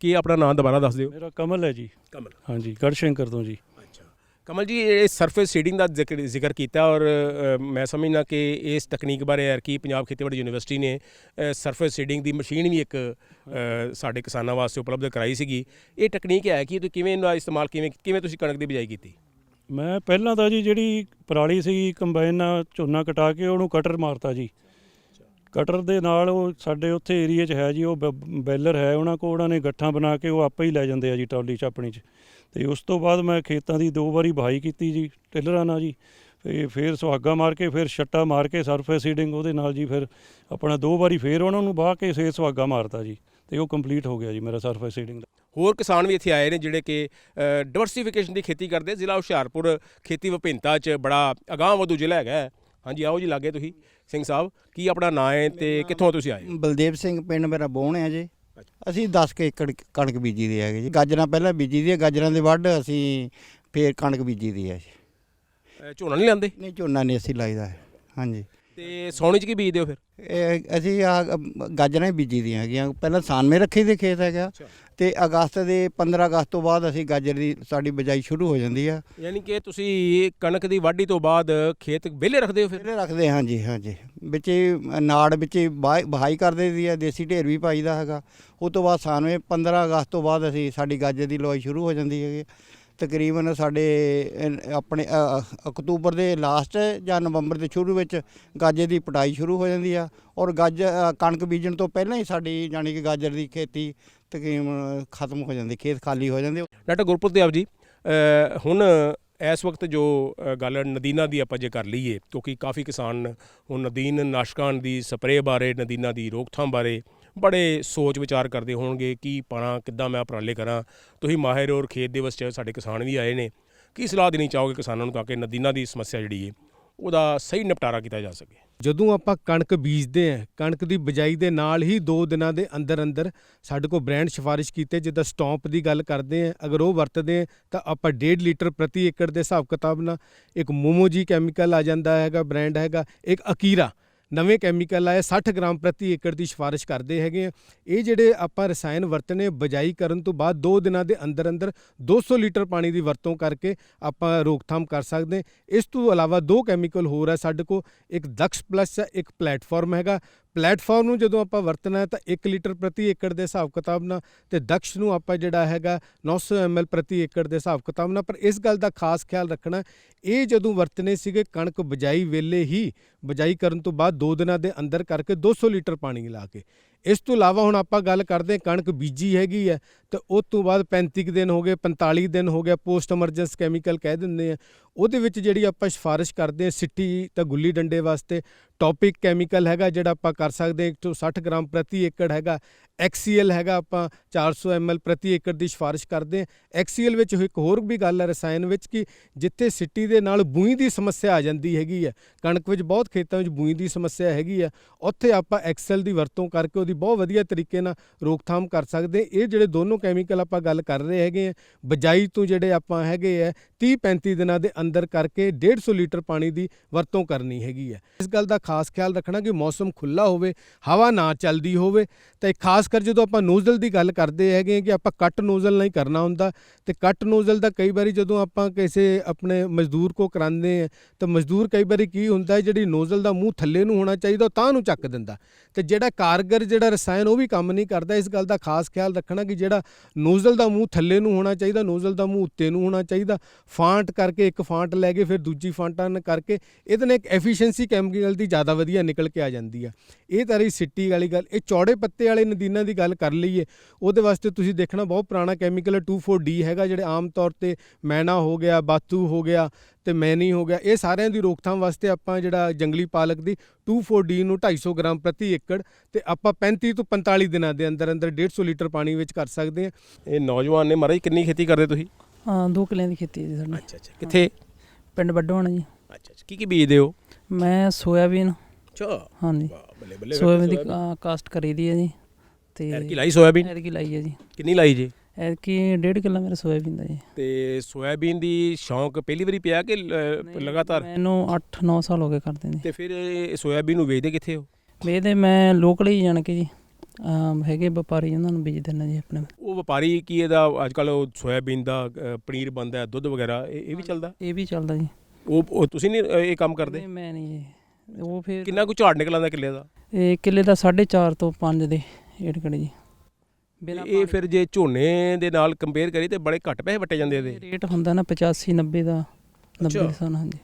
ਕੀ ਆਪਣਾ ਨਾਮ ਦੁਬਾਰਾ ਦੱਸ ਦਿਓ? ਮੇਰਾ ਕਮਲ ਹੈ ਜੀ। ਕਮਲ। ਹਾਂਜੀ ਗੜਸ਼ੰਕਰ ਤੋਂ ਜੀ। ਕਮਲ ਜੀ ਇਹ ਸਰਫੇਸ ਸੀਡਿੰਗ ਦਾ ਜ਼ਿਕਰ ਜ਼ਿਕਰ ਕੀਤਾ ਔਰ ਅ, ਮੈਂ ਸਮਝਦਾ ਕਿ ਇਸ ਤਕਨੀਕ ਬਾਰੇ ਯਾਰ ਕੀ ਪੰਜਾਬ ਖੇਤੀਬਾੜੀ ਯੂਨੀਵਰਸਿਟੀ ਨੇ ਸਰਫੇਸ ਸੀਡਿੰਗ ਦੀ ਮਸ਼ੀਨ ਵੀ ਇੱਕ ਅ, ਸਾਡੇ ਕਿਸਾਨਾਂ ਵਾਸਤੇ ਉਪਲਬਧ ਕਰਾਈ ਸੀਗੀ। ਇਹ ਟੈਕਨੀਕ ਹੈ ਕਿ ਤੁਸੀਂ ਕਿਵੇਂ ਇਹਦਾ ਇਸਤੇਮਾਲ ਕਿਵੇਂ ਕਿਵੇਂ ਤੁਸੀਂ ਕਣਕ ਦੀ ਬਿਜਾਈ ਕੀਤੀ? ਮੈਂ ਪਹਿਲਾਂ ਤਾਂ ਜੀ ਜਿਹੜੀ ਪਰਾਲੀ ਸੀ ਕੰਬਾਈਨ ਨਾਲ ਝੋਨਾ ਕਟਾ ਕੇ ਉਹਨੂੰ ਕਟਰ ਮਾਰਤਾ ਜੀ। ਕਟਰ ਦੇ ਨਾਲ ਉਹ ਸਾਡੇ ਉੱਥੇ ਏਰੀਆ 'ਚ ਹੈ ਜੀ ਉਹ ਬ- ਬੈਲਰ ਹੈ ਉਹਨਾਂ ਕੋਲ ਉਹਨਾਂ ਨੇ ਗੱਠਾਂ ਬਣਾ ਕੇ ਉਹ ਆਪੇ ਹੀ ਲੈ ਜਾਂਦੇ ਆ ਜੀ ਟਰਾਲੀ 'ਚ ਆਪਣੀ 'ਚ। ਤੇ ਉਸ ਤੋਂ ਬਾਅਦ ਮੈਂ ਖੇਤਾਂ ਦੀ ਦੋ ਵਾਰੀ ਵਹਾਈ ਕੀਤੀ ਜੀ ਟਿਲਰਾਂ ਨਾਲ ਜੀ। ਤੇ ਫਿਰ ਸੁਹਾਗਾ ਮਾਰ ਕੇ ਫਿਰ ਛੱਟਾ ਮਾਰ ਕੇ ਸਰਫੇਸ ਸੀਡਿੰਗ ਉਹਦੇ ਨਾਲ ਜੀ ਫਿਰ ਆਪਣਾ ਦੋ ਵਾਰੀ ਫਿਰ ਉਹਨਾਂ ਨੂੰ ਵਾਹ ਕੇ ਸੇ ਸੁਹਾਗਾ ਮਾਰਤਾ ਜੀ। ਤੇ ਉਹ ਕੰਪਲੀਟ ਹੋ ਗਿਆ ਜੀ ਮੇਰਾ ਸਰਫੇਸ ਸੀਡਿੰਗ ਦਾ। ਹੋਰ ਕਿਸਾਨ ਵੀ ਇੱਥੇ ਆਏ ਨੇ ਜਿਹੜੇ ਕਿ ਡਿਵਰਸਿਫਿਕੇਸ਼ਨ ਦੀ ਖੇਤੀ ਕਰਦੇ ਜ਼ਿਲ੍ਹਾ ਹੁਸ਼ਿਆਰਪੁਰ ਖੇਤੀ ਵਿਭਿੰਨਤਾ 'ਚ ਬੜਾ ਅਗਾਂਹ ਵਧੂ ਜ਼ਿਲ੍ਹਾ ਹੈਗਾ ਹੈ। ਹਾਂਜੀ ਆਓ ਜੀ ਲਾਗੇ ਤੁਸੀਂ ਸਿੰਘ ਸਾਹਿਬ ਕੀ ਆਪਣਾ ਨਾਂ ਹੈ ਤੇ ਕਿੱਥੋਂ ਤੁਸੀਂ ਆਏ ਬਲਦੇਵ ਸਿੰਘ ਪਿੰਡ ਮੇਰਾ ਬੋਹਣ ਹੈ ਜੀ। ਅਸੀਂ 10 ਕੁ ਏਕੜ ਕਣਕ ਬੀਜੀ ਦੀ ਹੈਗੇ ਜੀ। ਗਾਜਰਾਂ ਪਹਿਲਾਂ ਬੀਜੀ ਦੀ ਹੈ ਗਾਜਰਾਂ ਦੇ ਵੱਢ ਅਸੀਂ ਫੇਰ ਕਣਕ ਬੀਜੀ ਦੀ ਹੈ ਜੀ। ਝੋਨਾ ਨਹੀਂ ਲਾਉਂਦੇ? ਨਹੀਂ ਝੋਨਾ ਨਹੀਂ ਅਸੀਂ ਲਾਈਦਾ ਹੈ। ਹਾਂਜੀ। ਤੇ ਸੌਣੀ 'ਚ ਕੀ ਬੀਜਦੇ ਹੋ ਫਿਰ? ਇਹ ਅਸੀਂ ਆ ਗਾਜਰਾਂ ਹੀ ਬੀਜੀ ਦੀਆਂ ਹੈਗੀਆਂ। ਪਹਿਲਾਂ ਸਾਨਵੇਂ ਰੱਖੀ ਦੇ ਖੇਤ ਹੈਗਾ। ਤੇ ਅਗਸਤ ਦੇ 15 ਅਗਸਤ ਤੋਂ ਬਾਅਦ ਅਸੀਂ ਗਾਜਰ ਦੀ ਸਾਡੀ ਬਿਜਾਈ ਸ਼ੁਰੂ ਹੋ ਜਾਂਦੀ ਆ। ਯਾਨੀ ਕਿ ਤੁਸੀਂ ਕਣਕ ਦੀ ਵਾਢੀ ਤੋਂ ਬਾਅਦ ਖੇਤ ਵਿਹਲੇ ਰੱਖਦੇ ਹੋ ਫਿਰ? ਪਹਿਲੇ ਰੱਖਦੇ ਹਾਂ ਜੀ ਹਾਂਜੀ ਵਿੱਚ ਹੀ ਨਾੜ ਵਿੱਚ ਹੀ ਵਾਹ- ਵਹਾਈ ਕਰਦੇ ਦੀ ਆ ਦੇਸੀ ਢੇਰ ਵੀ ਪਾਈਦਾ ਹੈਗਾ। ਉਸ ਤੋਂ ਬਾਅਦ ਸਾਨਵੇਂ 15 ਅਗਸਤ ਤੋਂ ਬਾਅਦ ਅਸੀਂ ਸਾਡੀ ਗਾਜਰ ਦੀ ਲਵਾਈ ਸ਼ੁਰੂ ਹੋ ਜਾਂਦੀ ਹੈਗੀ। ਤਕਰੀਬਨ ਸਾਡੇ ਆਪਣੇ ਅਕਤੂਬਰ ਦੇ ਲਾਸਟ ਜਾਂ ਨਵੰਬਰ ਦੇ ਸ਼ੁਰੂ ਵਿੱਚ ਗਾਜਰ ਦੀ ਪਟਾਈ ਸ਼ੁਰੂ ਹੋ ਜਾਂਦੀ ਆ ਔਰ ਗਾਜਰ ਕਣਕ ਬੀਜਣ ਤੋਂ ਪਹਿਲਾਂ ਹੀ ਸਾਡੀ ਯਾਨੀ ਕਿ ਗਾਜਰ ਦੀ ਖੇਤੀ ਤਕਰੀਬਨ ਖਤਮ ਹੋ ਜਾਂਦੀ, ਖੇਤ ਖਾਲੀ ਹੋ ਜਾਂਦੇ। ਡਾਕਟਰ ਗੁਰਪ੍ਰੀਤ ਦੇਵ ਜੀ ਹੁਣ ਇਸ ਵਕਤ ਜੋ ਗੱਲ ਨਦੀਨਾਂ ਦੀ ਆਪਾਂ ਜੇ ਕਰ ਲਈਏ, ਕਿਉਂਕਿ ਕਾਫੀ ਕਿਸਾਨ ਹੁਣ ਨਦੀਨ ਨਾਸ਼ਕਾਂ ਦੀ ਸਪਰੇਅ ਬਾਰੇ, ਨਦੀਨਾਂ ਦੀ ਰੋਕਥਾਮ ਬਾਰੇ ਬੜੇ ਸੋਚ ਵਿਚਾਰ ਕਰਦੇ ਹੋਣਗੇ ਕੀ ਪਾਣਾ ਕਿੱਦਾਂ ਮੈਂ ਉਪਰਾਲੇ ਕਰਾਂ। ਤੁਸੀਂ ਮਾਹਿਰ ਔਰ ਖੇਤ ਦਿਵਸ 'ਚ ਸਾਡੇ ਕਿਸਾਨ ਵੀ ਆਏ ਨੇ। ਕੀ ਸਲਾਹ ਦੇਣੀ ਚਾਹੋਗੇ ਕਿਸਾਨਾਂ ਨੂੰ ਤਾਂ ਕਿ ਨਦੀਨਾਂ ਦੀ ਸਮੱਸਿਆ ਜਿਹੜੀ ਹੈ ਉਹਦਾ ਸਹੀ ਨਿਪਟਾਰਾ ਕੀਤਾ ਜਾ ਸਕੇ? ਜਦੋਂ ਆਪਾਂ ਕਣਕ ਬੀਜਦੇ ਆ ਕਣਕ ਦੀ ਬਿਜਾਈ ਦੇ ਨਾਲ ਹੀ 2 ਦਿਨਾਂ ਦੇ ਅੰਦਰ ਅੰਦਰ ਸਾਡੇ ਕੋਲ ਬ੍ਰਾਂਡ ਸਿਫਾਰਿਸ਼ ਕੀਤੇ, ਜਿੱਦਾਂ ਸਟੌਂਪ ਦੀ ਗੱਲ ਕਰਦੇ ਆ ਅਗਰ ਉਹ ਵਰਤਦੇ ਆ ਤਾਂ ਆਪਾਂ 1.5 ਲੀਟਰ ਪ੍ਰਤੀ ਏਕੜ ਦੇ ਹਿਸਾਬ ਕਿਤਾਬ ਨਾਲ ਇੱਕ ਮੋਮੋਜੀ ਕੈਮੀਕਲ ਆ ਜਾਂਦਾ ਹੈਗਾ, ਬ੍ਰਾਂਡ ਹੈਗਾ, ਇੱਕ ਅਕੀਰਾ। ਨਵੇਂ ਕੈਮੀਕਲ ਆਏ 60 ਗ੍ਰਾਮ ਪ੍ਰਤੀ ਏਕੜ ਦੀ ਸਿਫਾਰਿਸ਼ ਕਰਦੇ ਹੈਗੇ ਆ। ਇਹ ਜਿਹੜੇ ਆਪਾਂ ਰਸਾਇਣ ਵਰਤਨੇ, ਬਜਾਈ ਕਰਨ ਤੋਂ ਬਾਅਦ 2 ਦਿਨਾਂ ਦੇ ਅੰਦਰ ਅੰਦਰ 200 ਲੀਟਰ ਪਾਣੀ ਦੀ ਵਰਤੋਂ ਕਰਕੇ ਆਪਾਂ ਰੋਕਥਾਮ ਕਰ ਸਕਦੇ ਇਸ ਤੋਂ ਇਲਾਵਾ ਦੋ ਕੈਮੀਕਲ ਹੋਰ ਹੈ ਸਾਡੇ ਕੋਲ, ਇੱਕ ਦਕਸ਼ ਪਲੱਸ ਹੈ ਇੱਕ ਪਲੇਟਫਾਰਮ ਹੈਗਾ। ਪਲੇਟਫਾਰਮ ਨੂੰ ਜਦੋਂ ਆਪਾਂ ਵਰਤਣਾ ਹੈ ਤਾਂ 1 ਲੀਟਰ ਪ੍ਰਤੀ ਏਕੜ ਦੇ ਹਿਸਾਬ ਕਿਤਾਬ ਨਾਲ ਤੇ ਦਕਸ਼ ਨੂੰ ਆਪਾਂ ਜਿਹੜਾ ਹੈਗਾ 900 ml ਪ੍ਰਤੀ ਏਕੜ ਦੇ ਹਿਸਾਬ ਕਿਤਾਬ ਨਾਲ, ਪਰ ਇਸ ਗੱਲ ਦਾ ਖਾਸ ਖਿਆਲ ਰੱਖਣਾ, ਇਹ ਜਦੋਂ ਵਰਤਨੇ ਸੀਗੇ ਕਣਕ ਬਜਾਈ ਵੇਲੇ ਹੀ, ਬਜਾਈ ਕਰਨ ਤੋਂ ਬਾਅਦ 2 ਦਿਨਾਂ ਦੇ ਅੰਦਰ ਕਰਕੇ 200 ਲੀਟਰ ਪਾਣੀ ਲਾ ਕੇ। ਇਸ ਤੋਂ ਇਲਾਵਾ ਹੁਣ ਆਪਾਂ ਗੱਲ ਕਰਦੇ ਹਾਂ ਕਣਕ ਬੀਜੀ ਹੈਗੀ ਹੈ, ਤੇ ਉਸ ਤੋਂ ਬਾਅਦ 35 ਕੁ ਦਿਨ ਹੋ ਗਏ 45 ਦਿਨ ਹੋ ਗਿਆ, ਪੋਸਟ ਐਮਰਜੈਂਸ ਕੈਮੀਕਲ ਕਹਿ ਦਿੰਦੇ ਆ ਉਹਦੇ ਵਿੱਚ ਜਿਹੜੀ ਆਪਾਂ ਸਿਫਾਰਿਸ਼ ਕਰਦੇ ਹਾਂ ਸਿੱਟੀ ਤਾਂ ਗੁੱਲੀ ਡੰਡੇ ਵਾਸਤੇ, ਟੌਪਿਕ ਕੈਮੀਕਲ ਹੈਗਾ ਜਿਹੜਾ ਆਪਾਂ ਕਰ ਸਕਦੇ ਹਾਂ 160 ਗ੍ਰਾਮ ਪ੍ਰਤੀ ਏਕੜ ਹੈਗਾ। ਐਕਸੀਐਲ ਹੈਗਾ ਆਪਾਂ 400 ml ਪ੍ਰਤੀ ਏਕੜ ਦੀ ਸਿਫਾਰਿਸ਼ ਕਰਦੇ ਹਾਂ। ਐਕਸੀਐਲ ਵਿੱਚ ਇੱਕ ਹੋਰ ਵੀ ਗੱਲ ਹੈ ਰਸਾਇਣ ਵਿੱਚ ਕਿ ਜਿੱਥੇ ਸਿੱਟੀ ਦੇ ਨਾਲ ਬੂਈ ਦੀ ਸਮੱਸਿਆ ਆ ਜਾਂਦੀ ਹੈਗੀ ਹੈ। ਕਣਕ ਵਿੱਚ ਬਹੁਤ ਖੇਤਾਂ ਵਿੱਚ ਬੂਈ ਦੀ ਸਮੱਸਿਆ ਹੈਗੀ ਹੈ। ਉੱਥੇ ਆਪਾਂ ਐਕਸਲ ਦੀ ਵਰਤੋਂ ਕਰਕੇ ਉਹਦੀ ਬਹੁਤ ਵਧੀਆ ਤਰੀਕੇ ਨਾਲ ਰੋਕਥਾਮ ਕਰ ਸਕਦੇ ਇਹ ਜਿਹੜੇ ਦੋਨੋਂ ਕੈਮੀਕਲ ਆਪਾਂ ਗੱਲ ਕਰ ਰਹੇ ਹੈਗੇ ਆ ਬਜਾਈ ਤੋਂ ਜਿਹੜੇ ਆਪਾਂ ਹੈਗੇ ਆ 30 35 ਦਿਨਾਂ ਦੇ ਅੰਦਰ ਕਰਕੇ 150 ਲੀਟਰ ਪਾਣੀ ਦੀ ਵਰਤੋਂ ਕਰਨੀ ਹੈਗੀ ਹੈ। ਇਸ ਗੱਲ ਦਾ ਖਾਸ ਖਿਆਲ ਰੱਖਣਾ ਕਿ ਮੌਸਮ ਖੁੱਲਾ ਹੋਵੇ, ਹਵਾ ਨਾ ਚੱਲਦੀ ਹੋਵੇ, ਤਾਂ ਖਾਸ ਖਾਸ ਕਰ ਜਦੋਂ ਆਪਾਂ ਨੋਜ਼ਲ ਦੀ ਗੱਲ ਕਰਦੇ ਹੈਗੇ ਕਿ ਆਪਾਂ ਕੱਟ ਨੋਜ਼ਲ ਨਹੀਂ ਕਰਨਾ ਹੁੰਦਾ, ਤੇ ਕੱਟ ਨੋਜ਼ਲ ਦਾ ਕਈ ਵਾਰੀ ਜਦੋਂ ਆਪਾਂ ਕਿਸੇ ਆਪਣੇ ਮਜ਼ਦੂਰ ਕੋ ਕਰਾਉਂਦੇ ਆ ਤਾਂ ਮਜ਼ਦੂਰ ਕਈ ਵਾਰੀ ਕੀ ਹੁੰਦਾ ਜਿਹੜੀ ਨੋਜ਼ਲ ਦਾ ਮੂੰਹ ਥੱਲੇ ਨੂੰ ਹੋਣਾ ਚਾਹੀਦਾ, ਉਹ ਤਾਂ ਨੂੰ ਚੱਕ ਦਿੰਦਾ। ਤੇ ਜਿਹੜਾ ਕਾਰਗਰ, ਜਿਹੜਾ ਰਸਾਇਣ, ਉਹ ਵੀ ਕੰਮ ਨਹੀਂ ਕਰਦਾ, ਇਸ ਗੱਲ ਦਾ ਖਾਸ ਖਿਆਲ ਰੱਖਣਾ ਕਿ ਜਿਹੜਾ ਨੋਜ਼ਲ ਦਾ ਮੂੰਹ ਥੱਲੇ ਨੂੰ ਹੋਣਾ ਚਾਹੀਦਾ, ਨੋਜ਼ਲ ਦਾ ਮੂੰਹ ਉੱਤੇ ਨੂੰ ਹੋਣਾ ਚਾਹੀਦਾ, ਫਾਂਟ ਕਰਕੇ ਇੱਕ ਫਾਂਟ ਲੈ ਕੇ ਫਿਰ ਦੂਜੀ ਫਾਂਟਾਂ ਕਰਕੇ, ਇਹਦੇ ਨਾਲ ਇੱਕ ਐਫੀਸ਼ੀਐਂਸੀ ਕੈਮੀਕਲ ਦੀ ਜ਼ਿਆਦਾ ਵਧੀਆ ਨਿਕਲ ਕੇ ਆ ਜਾਂਦੀ ਆ ਇਹ ਤਾਂ ਰਹੀ ਸਿੱਟੀ ਵਾਲੀ ਗੱਲ, ਇਹ ਚੌੜੇ ਪੱਤੇ ਵਾਲੇ ਨਦੀਨਾਂ ਦੀ ਗੱਲ ਕਰ ਲਈਏ ਉਹਦੇ ਵਾਸਤੇ ਤੁਸੀਂ ਦੇਖਣਾ ਬਹੁਤ ਪੁਰਾਣਾ ਕੈਮੀਕਲ 24D ਹੈਗਾ ਜਿਹੜੇ ਆਮ ਤੌਰ ਤੇ ਮੈਨਾ ਹੋ ਗਿਆ ਬਾਤੂ ਹੋ ਗਿਆ ਤੇ ਮੈਨੀ ਹੋ ਗਿਆ ਇਹ ਸਾਰਿਆਂ ਦੀ ਰੋਕਥਾਮ ਵਾਸਤੇ ਆਪਾਂ ਜਿਹੜਾ ਜੰਗਲੀ ਪਾਲਕ ਦੀ 24D ਨੂੰ 250 ਗ੍ਰਾਮ ਪ੍ਰਤੀ ਏਕੜ ਤੇ ਆਪਾਂ 35 ਤੋਂ 45 ਦਿਨਾਂ ਦੇ ਅੰਦਰ ਅੰਦਰ 150 ਲੀਟਰ ਪਾਣੀ ਵਿੱਚ ਕਰ ਸਕਦੇ ਹਾਂ। ਇਹ ਨੌਜਵਾਨ ਨੇ ਮਹਾਰਾਜ ਕਿੰਨੀ ਖੇਤੀ ਕਰਦੇ ਤੁਸੀਂ? ਹਾਂ ਦੋ ਕਿੱਲਿਆਂ ਦੀ ਖੇਤੀ ਹੈ ਜੀ ਸਾਡੀ। ਅੱਛਾ ਅੱਛਾ ਕਿੱਥੇ? ਪਿੰਡ ਵੱਡੋਣ ਜੀ। ਅੱਛਾ ਅੱਛਾ ਕੀ ਕੀ ਬੀਜਦੇ ਹੋ? ਮੈਂ ਸੋਇਆਬੀਨ। ਅੱਛਾ। ਹਾਂਜੀ। ਬੱਲੇ ਬੱਲੇ ਸੋਇਆਬੀਨ ਦੀ ਕਾਸਟ ਕਰੀ ਦੀ ਹੈ ਜੀ। ਤੇ ਐਤਕੀ ਲਾਈ ਸੋਇਆਬੀਨ? ਐਤਕੀ ਲਾਈ ਹੈ ਜੀ। ਕਿੰਨੀ ਲਾਈ ਜੀ? ਐਤਕੀ ਡੇਢ ਕਿੱਲਾ ਮੇਰਾ ਸੋਇਆਬੀਨ ਦਾ ਜੀ। ਤੇ ਸੋਇਆਬੀਨ ਦੀ ਸ਼ੌਂਕ ਪਹਿਲੀ ਵਾਰੀ ਪਿਆ ਕਿ ਲ- ਲਗਾਤਾਰ? ਮੈਨੂੰ 8-9 ਸਾਲ ਹੋ ਗਏ ਕਰਦੇ ਨੇ। ਤੇ ਫਿਰ ਇਹ ਸੋਇਆਬੀਨ ਨੂੰ ਵੇਚਦੇ ਕਿੱਥੇ ਹੋ? ਵੇਦੇ ਮੈਂ ਲੋਕਲ ਹੀ ਜਾਣ ਕੇ ਜੀ ਆਮ ਹੈਗੇ ਵਪਾਰੀ ਉਹਨਾਂ ਨੂੰ ਵੇਚ ਦਿੰਦਾ ਜੀ ਆਪਣੇ। ਉਹ ਵਪਾਰੀ ਕੀ ਇਹਦਾ ਅੱਜ ਕੱਲ ਉਹ ਸੋਇਆਬੀਨ ਦਾ ਅ, ਪਨੀਰ ਬਣਦਾ ਹੈ, ਦੁੱਧ ਵਗੈਰਾ ਇਹ ਇਹ ਵੀ ਚੱਲਦਾ? ਇਹ ਵੀ ਚੱਲਦਾ ਜੀ। ਉਹ ਉਹ ਤੁਸੀਂ ਨਹੀਂ ਅ, ਇਹ ਕੰਮ ਕਰਦੇ? ਨਹੀਂ ਮੈਂ ਨਹੀਂ ਜੀ। ਉਹ ਫਿਰ ਕਿੰਨਾ ਕੁ ਝਾੜ ਨਿਕਲ ਆਉਂਦਾ ਕਿੱਲੇ ਦਾ? ਇਹ ਕਿੱਲੇ ਦਾ 4.5 ਤੋਂ 5 ਦੇ। ਏੜ ਕੜੇ ਜੀ। ਬਿਨਾਂ ਇਹ ਫਿਰ ਜੇ ਝੋਨੇ ਦੇ ਨਾਲ ਕੰਪੇਅਰ ਕਰੀ ਤੇ ਬੜੇ ਘੱਟ ਪੈਸੇ ਵਟੇ ਜਾਂਦੇ ਇਹਦੇ। ਰੇਟ ਹੁੰਦਾ ਨਾ 85 90 ਦਾ 90 ਅੱਛਾ। ਸਨ ਹਾਂਜੀ।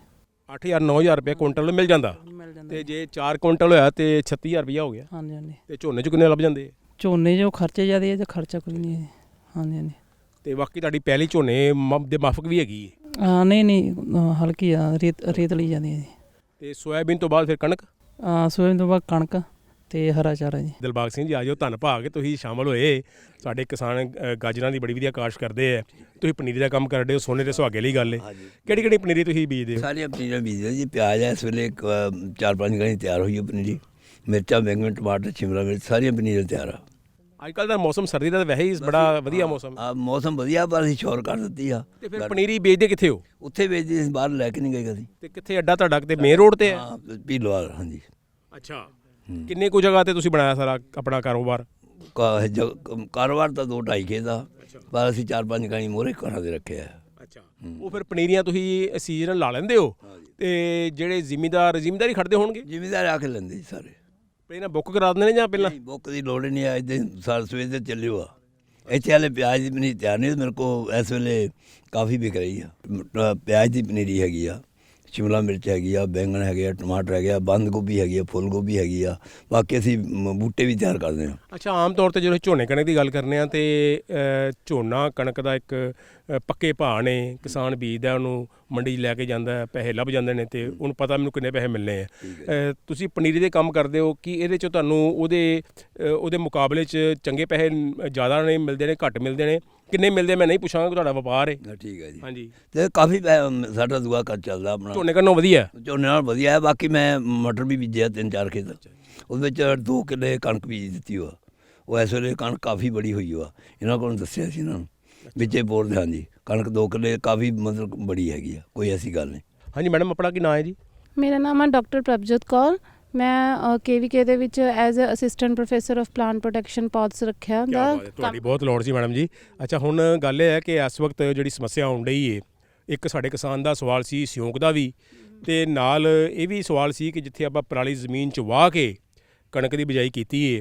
8000 9000 ਰੁਪਏ ਕੁਇੰਟਲ ਮਿਲ ਜਾਂਦਾ। ਮਿਲ ਜਾਂਦਾ ਤੇ ਜੇ 4 ਕੁਇੰਟਲ ਹੋਇਆ ਤੇ 36000 ਰੁਪਇਆ ਹੋ ਗਿਆ। ਹਾਂਜੀ ਹਾਂਜੀ। ਤੇ ਝੋਨੇ ਚ ਕਿੰਨੇ ਲੱਭ ਜਾਂਦੇ? ਝੋਨੇ ਜੋ ਖਰਚੇ ਜ਼ਿਆਦੇ ਹੈ ਜਾਂ ਖਰਚਾ ਕੋਈ ਨਹੀਂ ਹੈ ਜੀ। ਹਾਂਜੀ ਹਾਂਜੀ। ਤੇ ਬਾਕੀ ਤੁਹਾਡੀ ਪਹਿਲੀ ਝੋਨੇ ਦੇ ਮਾਫਕ ਵੀ ਹੈਗੀ ਹੈ? ਆ ਨਹੀਂ ਨਹੀਂ ਹਲਕੀ ਆ ਰੇਤ ਰੇਤਲੀ ਜਾਂਦੀ ਹੈ ਜੀ। ਤੇ ਸੋਇਆਬੀਨ ਤੋਂ ਬਾਅਦ ਫਿਰ ਕਣਕ? ਆ ਸੋਇਆਬੀਨ ਤੋਂ ਬਾਅਦ ਕਣਕ। ਤੇ ਹਰਾ ਚਾਰਾ ਜੀ। ਦਿਲਬਾਗ ਸਿੰਘ ਜੀ ਆਜੋ ਧੰਨ ਭਾਗ ਕੇ ਤੁਸੀਂ ਸ਼ਾਮਲ ਹੋਏ। ਸਾਡੇ ਕਿਸਾਨ ਅ, ਗਾਜਰਾਂ ਦੀ ਬੜੀ ਵਧੀਆ ਕਾਸ਼ ਕਰਦੇ ਆ ਤੁਸੀਂ ਪਨੀਰੀ ਦਾ ਕੰਮ ਕਰਦੇ ਹੋ ਸੋਨੇ ਦੇ ਸੁਹਾਗੇ ਲਈ ਗੱਲ ਹੈ ਕਿਹੜੀ ਕਿਹੜੀ ਪਨੀਰੀ ਤੁਸੀਂ ਬੀਜਦੇ ਹੋ? ਸਾਰੀਆਂ ਪਨੀਰਾਂ ਬੀਜਦੇ ਜੀ ਪਿਆਜ਼ ਹੈ ਇਸ ਵੇਲੇ ਇੱਕ, ਅ, ਚਾਰ ਪੰਜ ਗਣੀ ਤਿਆਰ ਹੋਈ ਹੈ ਪਨੀਰੀ। ਮਿਰਚਾਂ ਬੈਂਗਣ ਟਮਾਟਰ ਸ਼ਿਮਲਾ ਮਿਰਚ ਸਾਰੀਆਂ ਪਨੀਰਾਂ ਤਿਆਰ ਆ। ਅੱਜ ਕੱਲ ਦਾ ਮੌਸਮ ਸਰਦੀ ਦਾ ਤਾਂ ਵੈਸੇ ਹੀ ਬੜਾ ਵਧੀਆ ਮੌਸਮ। ਆ ਮੌਸਮ ਵਧੀਆ ਪਰ ਅਸੀਂ ਸ਼ੋਰ ਕਰ ਦਿੱਤੀ ਆ। ਤੇ ਫਿਰ ਪਨੀਰੀ ਵੇਚਦੇ ਕਿੱਥੇ ਹੋ? ਉੱਥੇ ਵੇਚਦੇ ਅਸੀਂ ਬਾਹਰ ਲੈ ਕੇ ਨਹੀਂ ਗਏ ਕਦੀ। ਤੇ ਕਿੱਥੇ ਅੱਡਾ ਤੁਹਾਡਾ ਕਿਤੇ ਮੇਨ ਰੋਡ ਤੇ ਹੈ ਹਾਂ ਪੀਲੋਵਾਲ ਹਾਂਜੀ। ਅੱਛਾ। ਕਿੰਨੇ ਕੁ ਜਗ੍ਹਾ ਤੇ ਤੁਸੀਂ ਬਣਾਇਆ ਸਾਰਾ ਆਪਣਾ ਕਾਰੋਬਾਰ? ਕਾ- ਜ- ਕਾਰੋਬਾਰ ਤਾਂ ਦੋ ਢਾਈ ਖੇ ਦਾ ਪਰ ਅਸੀਂ ਚਾਰ ਪੰਜ ਗਣੀ ਮੋਰੇ ਘਰਾਂ ਦੇ ਰੱਖੇ ਆ। ਅੱਛਾ। ਉਹ ਫਿਰ ਪਨੀਰੀਆਂ ਤੁਸੀਂ ਸੀਜ਼ਨ ਲਾ ਲੈਂਦੇ ਹੋ? ਤੇ ਜਿਹੜੇ ਜ਼ਿਮੀਦਾਰ ਜ਼ਿਮੀਦਾਰੀ ਖੜਦੇ ਹੋਣਗੇ? ਜ਼ਿਮੀਦਾਰ ਆ ਕੇ ਲੈਂਦੇ ਜੀ ਸਾਰੇ। ਪਹਿਲਾਂ ਬੁੱਕ ਕਰਾ ਦਿੰਦੇ ਨੇ ਜਾਂ ਪਹਿਲਾਂ? ਨਹੀਂ, ਬੁੱਕ ਦੀ ਲੋੜ ਹੀ ਨਹੀਂ ਆ ਇਦਾਂ ਸਾਲ ਸਵੇਰ ਦੇ ਚੱਲਿਓ ਆ। ਇੱਥੇ ਵਾਲੇ ਪਿਆਜ਼ ਦੀ ਪਨੀਰੀ ਤਿਆਰ ਨਹੀਂ ਮੇਰੇ ਕੋ ਇਸ ਵੇਲੇ ਕਾਫੀ ਵਿਕ ਰਹੀ ਆ। ਅ, ਪਿਆਜ਼ ਦੀ ਪਨੀਰੀ ਹੈਗੀ ਆ। ਸ਼ਿਮਲਾ ਮਿਰਚ ਹੈਗੀ ਆ ਬੈਂਗਣ ਹੈਗੇ ਆ ਟਮਾਟਰ ਹੈਗੇ ਆ ਬੰਦ ਗੋਭੀ ਹੈਗੀ ਆ ਫੁੱਲ ਗੋਭੀ ਹੈਗੀ ਆ। ਬਾਕੀ ਅਸੀਂ ਬੂਟੇ ਵੀ ਤਿਆਰ ਕਰਦੇ ਹਾਂ। ਅੱਛਾ ਆਮ ਤੌਰ ਤੇ ਜਦੋਂ ਅਸੀਂ ਝੋਨੇ ਕਣਕ ਦੀ ਗੱਲ ਕਰਨੇ ਆ ਤੇ ਝੋਨਾ ਕਣਕ ਦਾ ਇੱਕ ਪੱਕੇ ਭਾਅ ਨੇ ਕਿਸਾਨ ਬੀਜਦਾ ਉਹਨੂੰ ਮੰਡੀ 'ਚ ਲੈ ਕੇ ਜਾਂਦਾ ਪੈਸੇ ਲੱਭ ਜਾਂਦੇ ਨੇ ਤੇ ਉਹਨੂੰ ਪਤਾ ਮੈਨੂੰ ਕਿੰਨੇ ਪੈਸੇ ਮਿਲਨੇ ਆ। ਤੁਸੀਂ ਪਨੀਰੀ ਦੇ ਕੰਮ ਕਰਦੇ ਹੋ ਕਿ ਇਹਦੇ 'ਚ ਤੁਹਾਨੂੰ ਉਹਦੇ ਉਹਦੇ ਮੁਕਾਬਲੇ 'ਚ ਚੰਗੇ ਪੈਸੇ ਜ਼ਿਆਦਾ ਨੇ ਮਿਲਦੇ ਨੇ ਘੱਟ ਮਿਲਦੇ ਨੇ? ਕਿੰਨੇ ਮਿਲਦੇ ਮੈਂ ਨਹੀਂ ਪੁੱਛਾਂਗਾ ਕਿ ਤੁਹਾਡਾ ਵਪਾਰ ਹੈ ਹਾਂ, ਠੀਕ ਹੈ ਜੀ। ਹਾਂਜੀ। ਤੇ ਕਾਫੀ ਪੈ- ਸਾਡਾ ਦੁਆ ਕਰ ਚੱਲਦਾ ਆਪਣਾ। ਝੋਨੇ ਕੰਨੋਂ ਵਧੀਆ ਹੈ। ਝੋਨੇ ਨਾਲ ਵਧੀਆ ਹੈ ਬਾਕੀ ਮੈਂ ਮਟਰ ਵੀ ਬੀਜਿਆ ਤਿੰਨ ਚਾਰ ਖੇਤ। ਉਹਦੇ ਵਿੱਚ ਦੋ ਕਿੱਲੇ ਕਣਕ ਬੀਜ ਦਿੱਤੀ ਹੋਆ ਉਹ ਇਸ ਵੇਲੇ ਕਣਕ ਕਾਫੀ ਬੜੀ ਹੋਈ ਹੋਆ ਇਹਨਾਂ ਕੋਲ ਦੱਸਿਆ ਸੀ ਇਹਨਾਂ ਨੂੰ। ਵਿੱਚੇ ਬੋਰਡ ਹਾਂਜੀ। ਕਣਕ ਦੋ ਕਿੱਲੇ ਕਾਫੀ ਮਤਲਬ ਬੜੀ ਹੈਗੀ ਆ ਕੋਈ ਐਸੀ ਗੱਲ ਨਹੀਂ। ਹਾਂਜੀ ਮੈਡਮ ਆਪਣਾ ਕੀ ਨਾਮ ਹੈ ਜੀ? ਮੇਰਾ ਨਾਮ ਹੈ ਡਾਕਟਰ ਪ੍ਰਭਜੋਤ ਕੌਰ। ਮੈਂ ਕੇਵੀਕੇ ਦੇ ਵਿੱਚ as uh assistant professor of plant protection ਪੌਦਸ ਰੱਖਿਆ ਦਾ ਹੈ, ਤੁਹਾਡੀ ਬਹੁਤ ਲੋੜ ਸੀ ਮੈਡਮ ਜੀ। ਅੱਛਾ ਹੁਣ ਗੱਲ ਇਹ ਹੈ ਕਿ ਇਸ ਵਕਤ ਜਿਹੜੀ ਸਮੱਸਿਆ ਆਉਣ ਡਈ ਏ ਇੱਕ ਸਾਡੇ ਕਿਸਾਨ ਦਾ ਸਵਾਲ ਸੀ ਸਿਉਂਕ ਦਾ ਵੀ। ਤੇ ਨਾਲ ਇਹ ਵੀ ਸਵਾਲ ਸੀ ਕਿ ਜਿੱਥੇ ਆਪਾਂ ਪਰਾਲੀ ਜ਼ਮੀਨ 'ਚ ਵਾਹ ਕੇ ਕਣਕ ਦੀ ਬਿਜਾਈ ਕੀਤੀ ਏ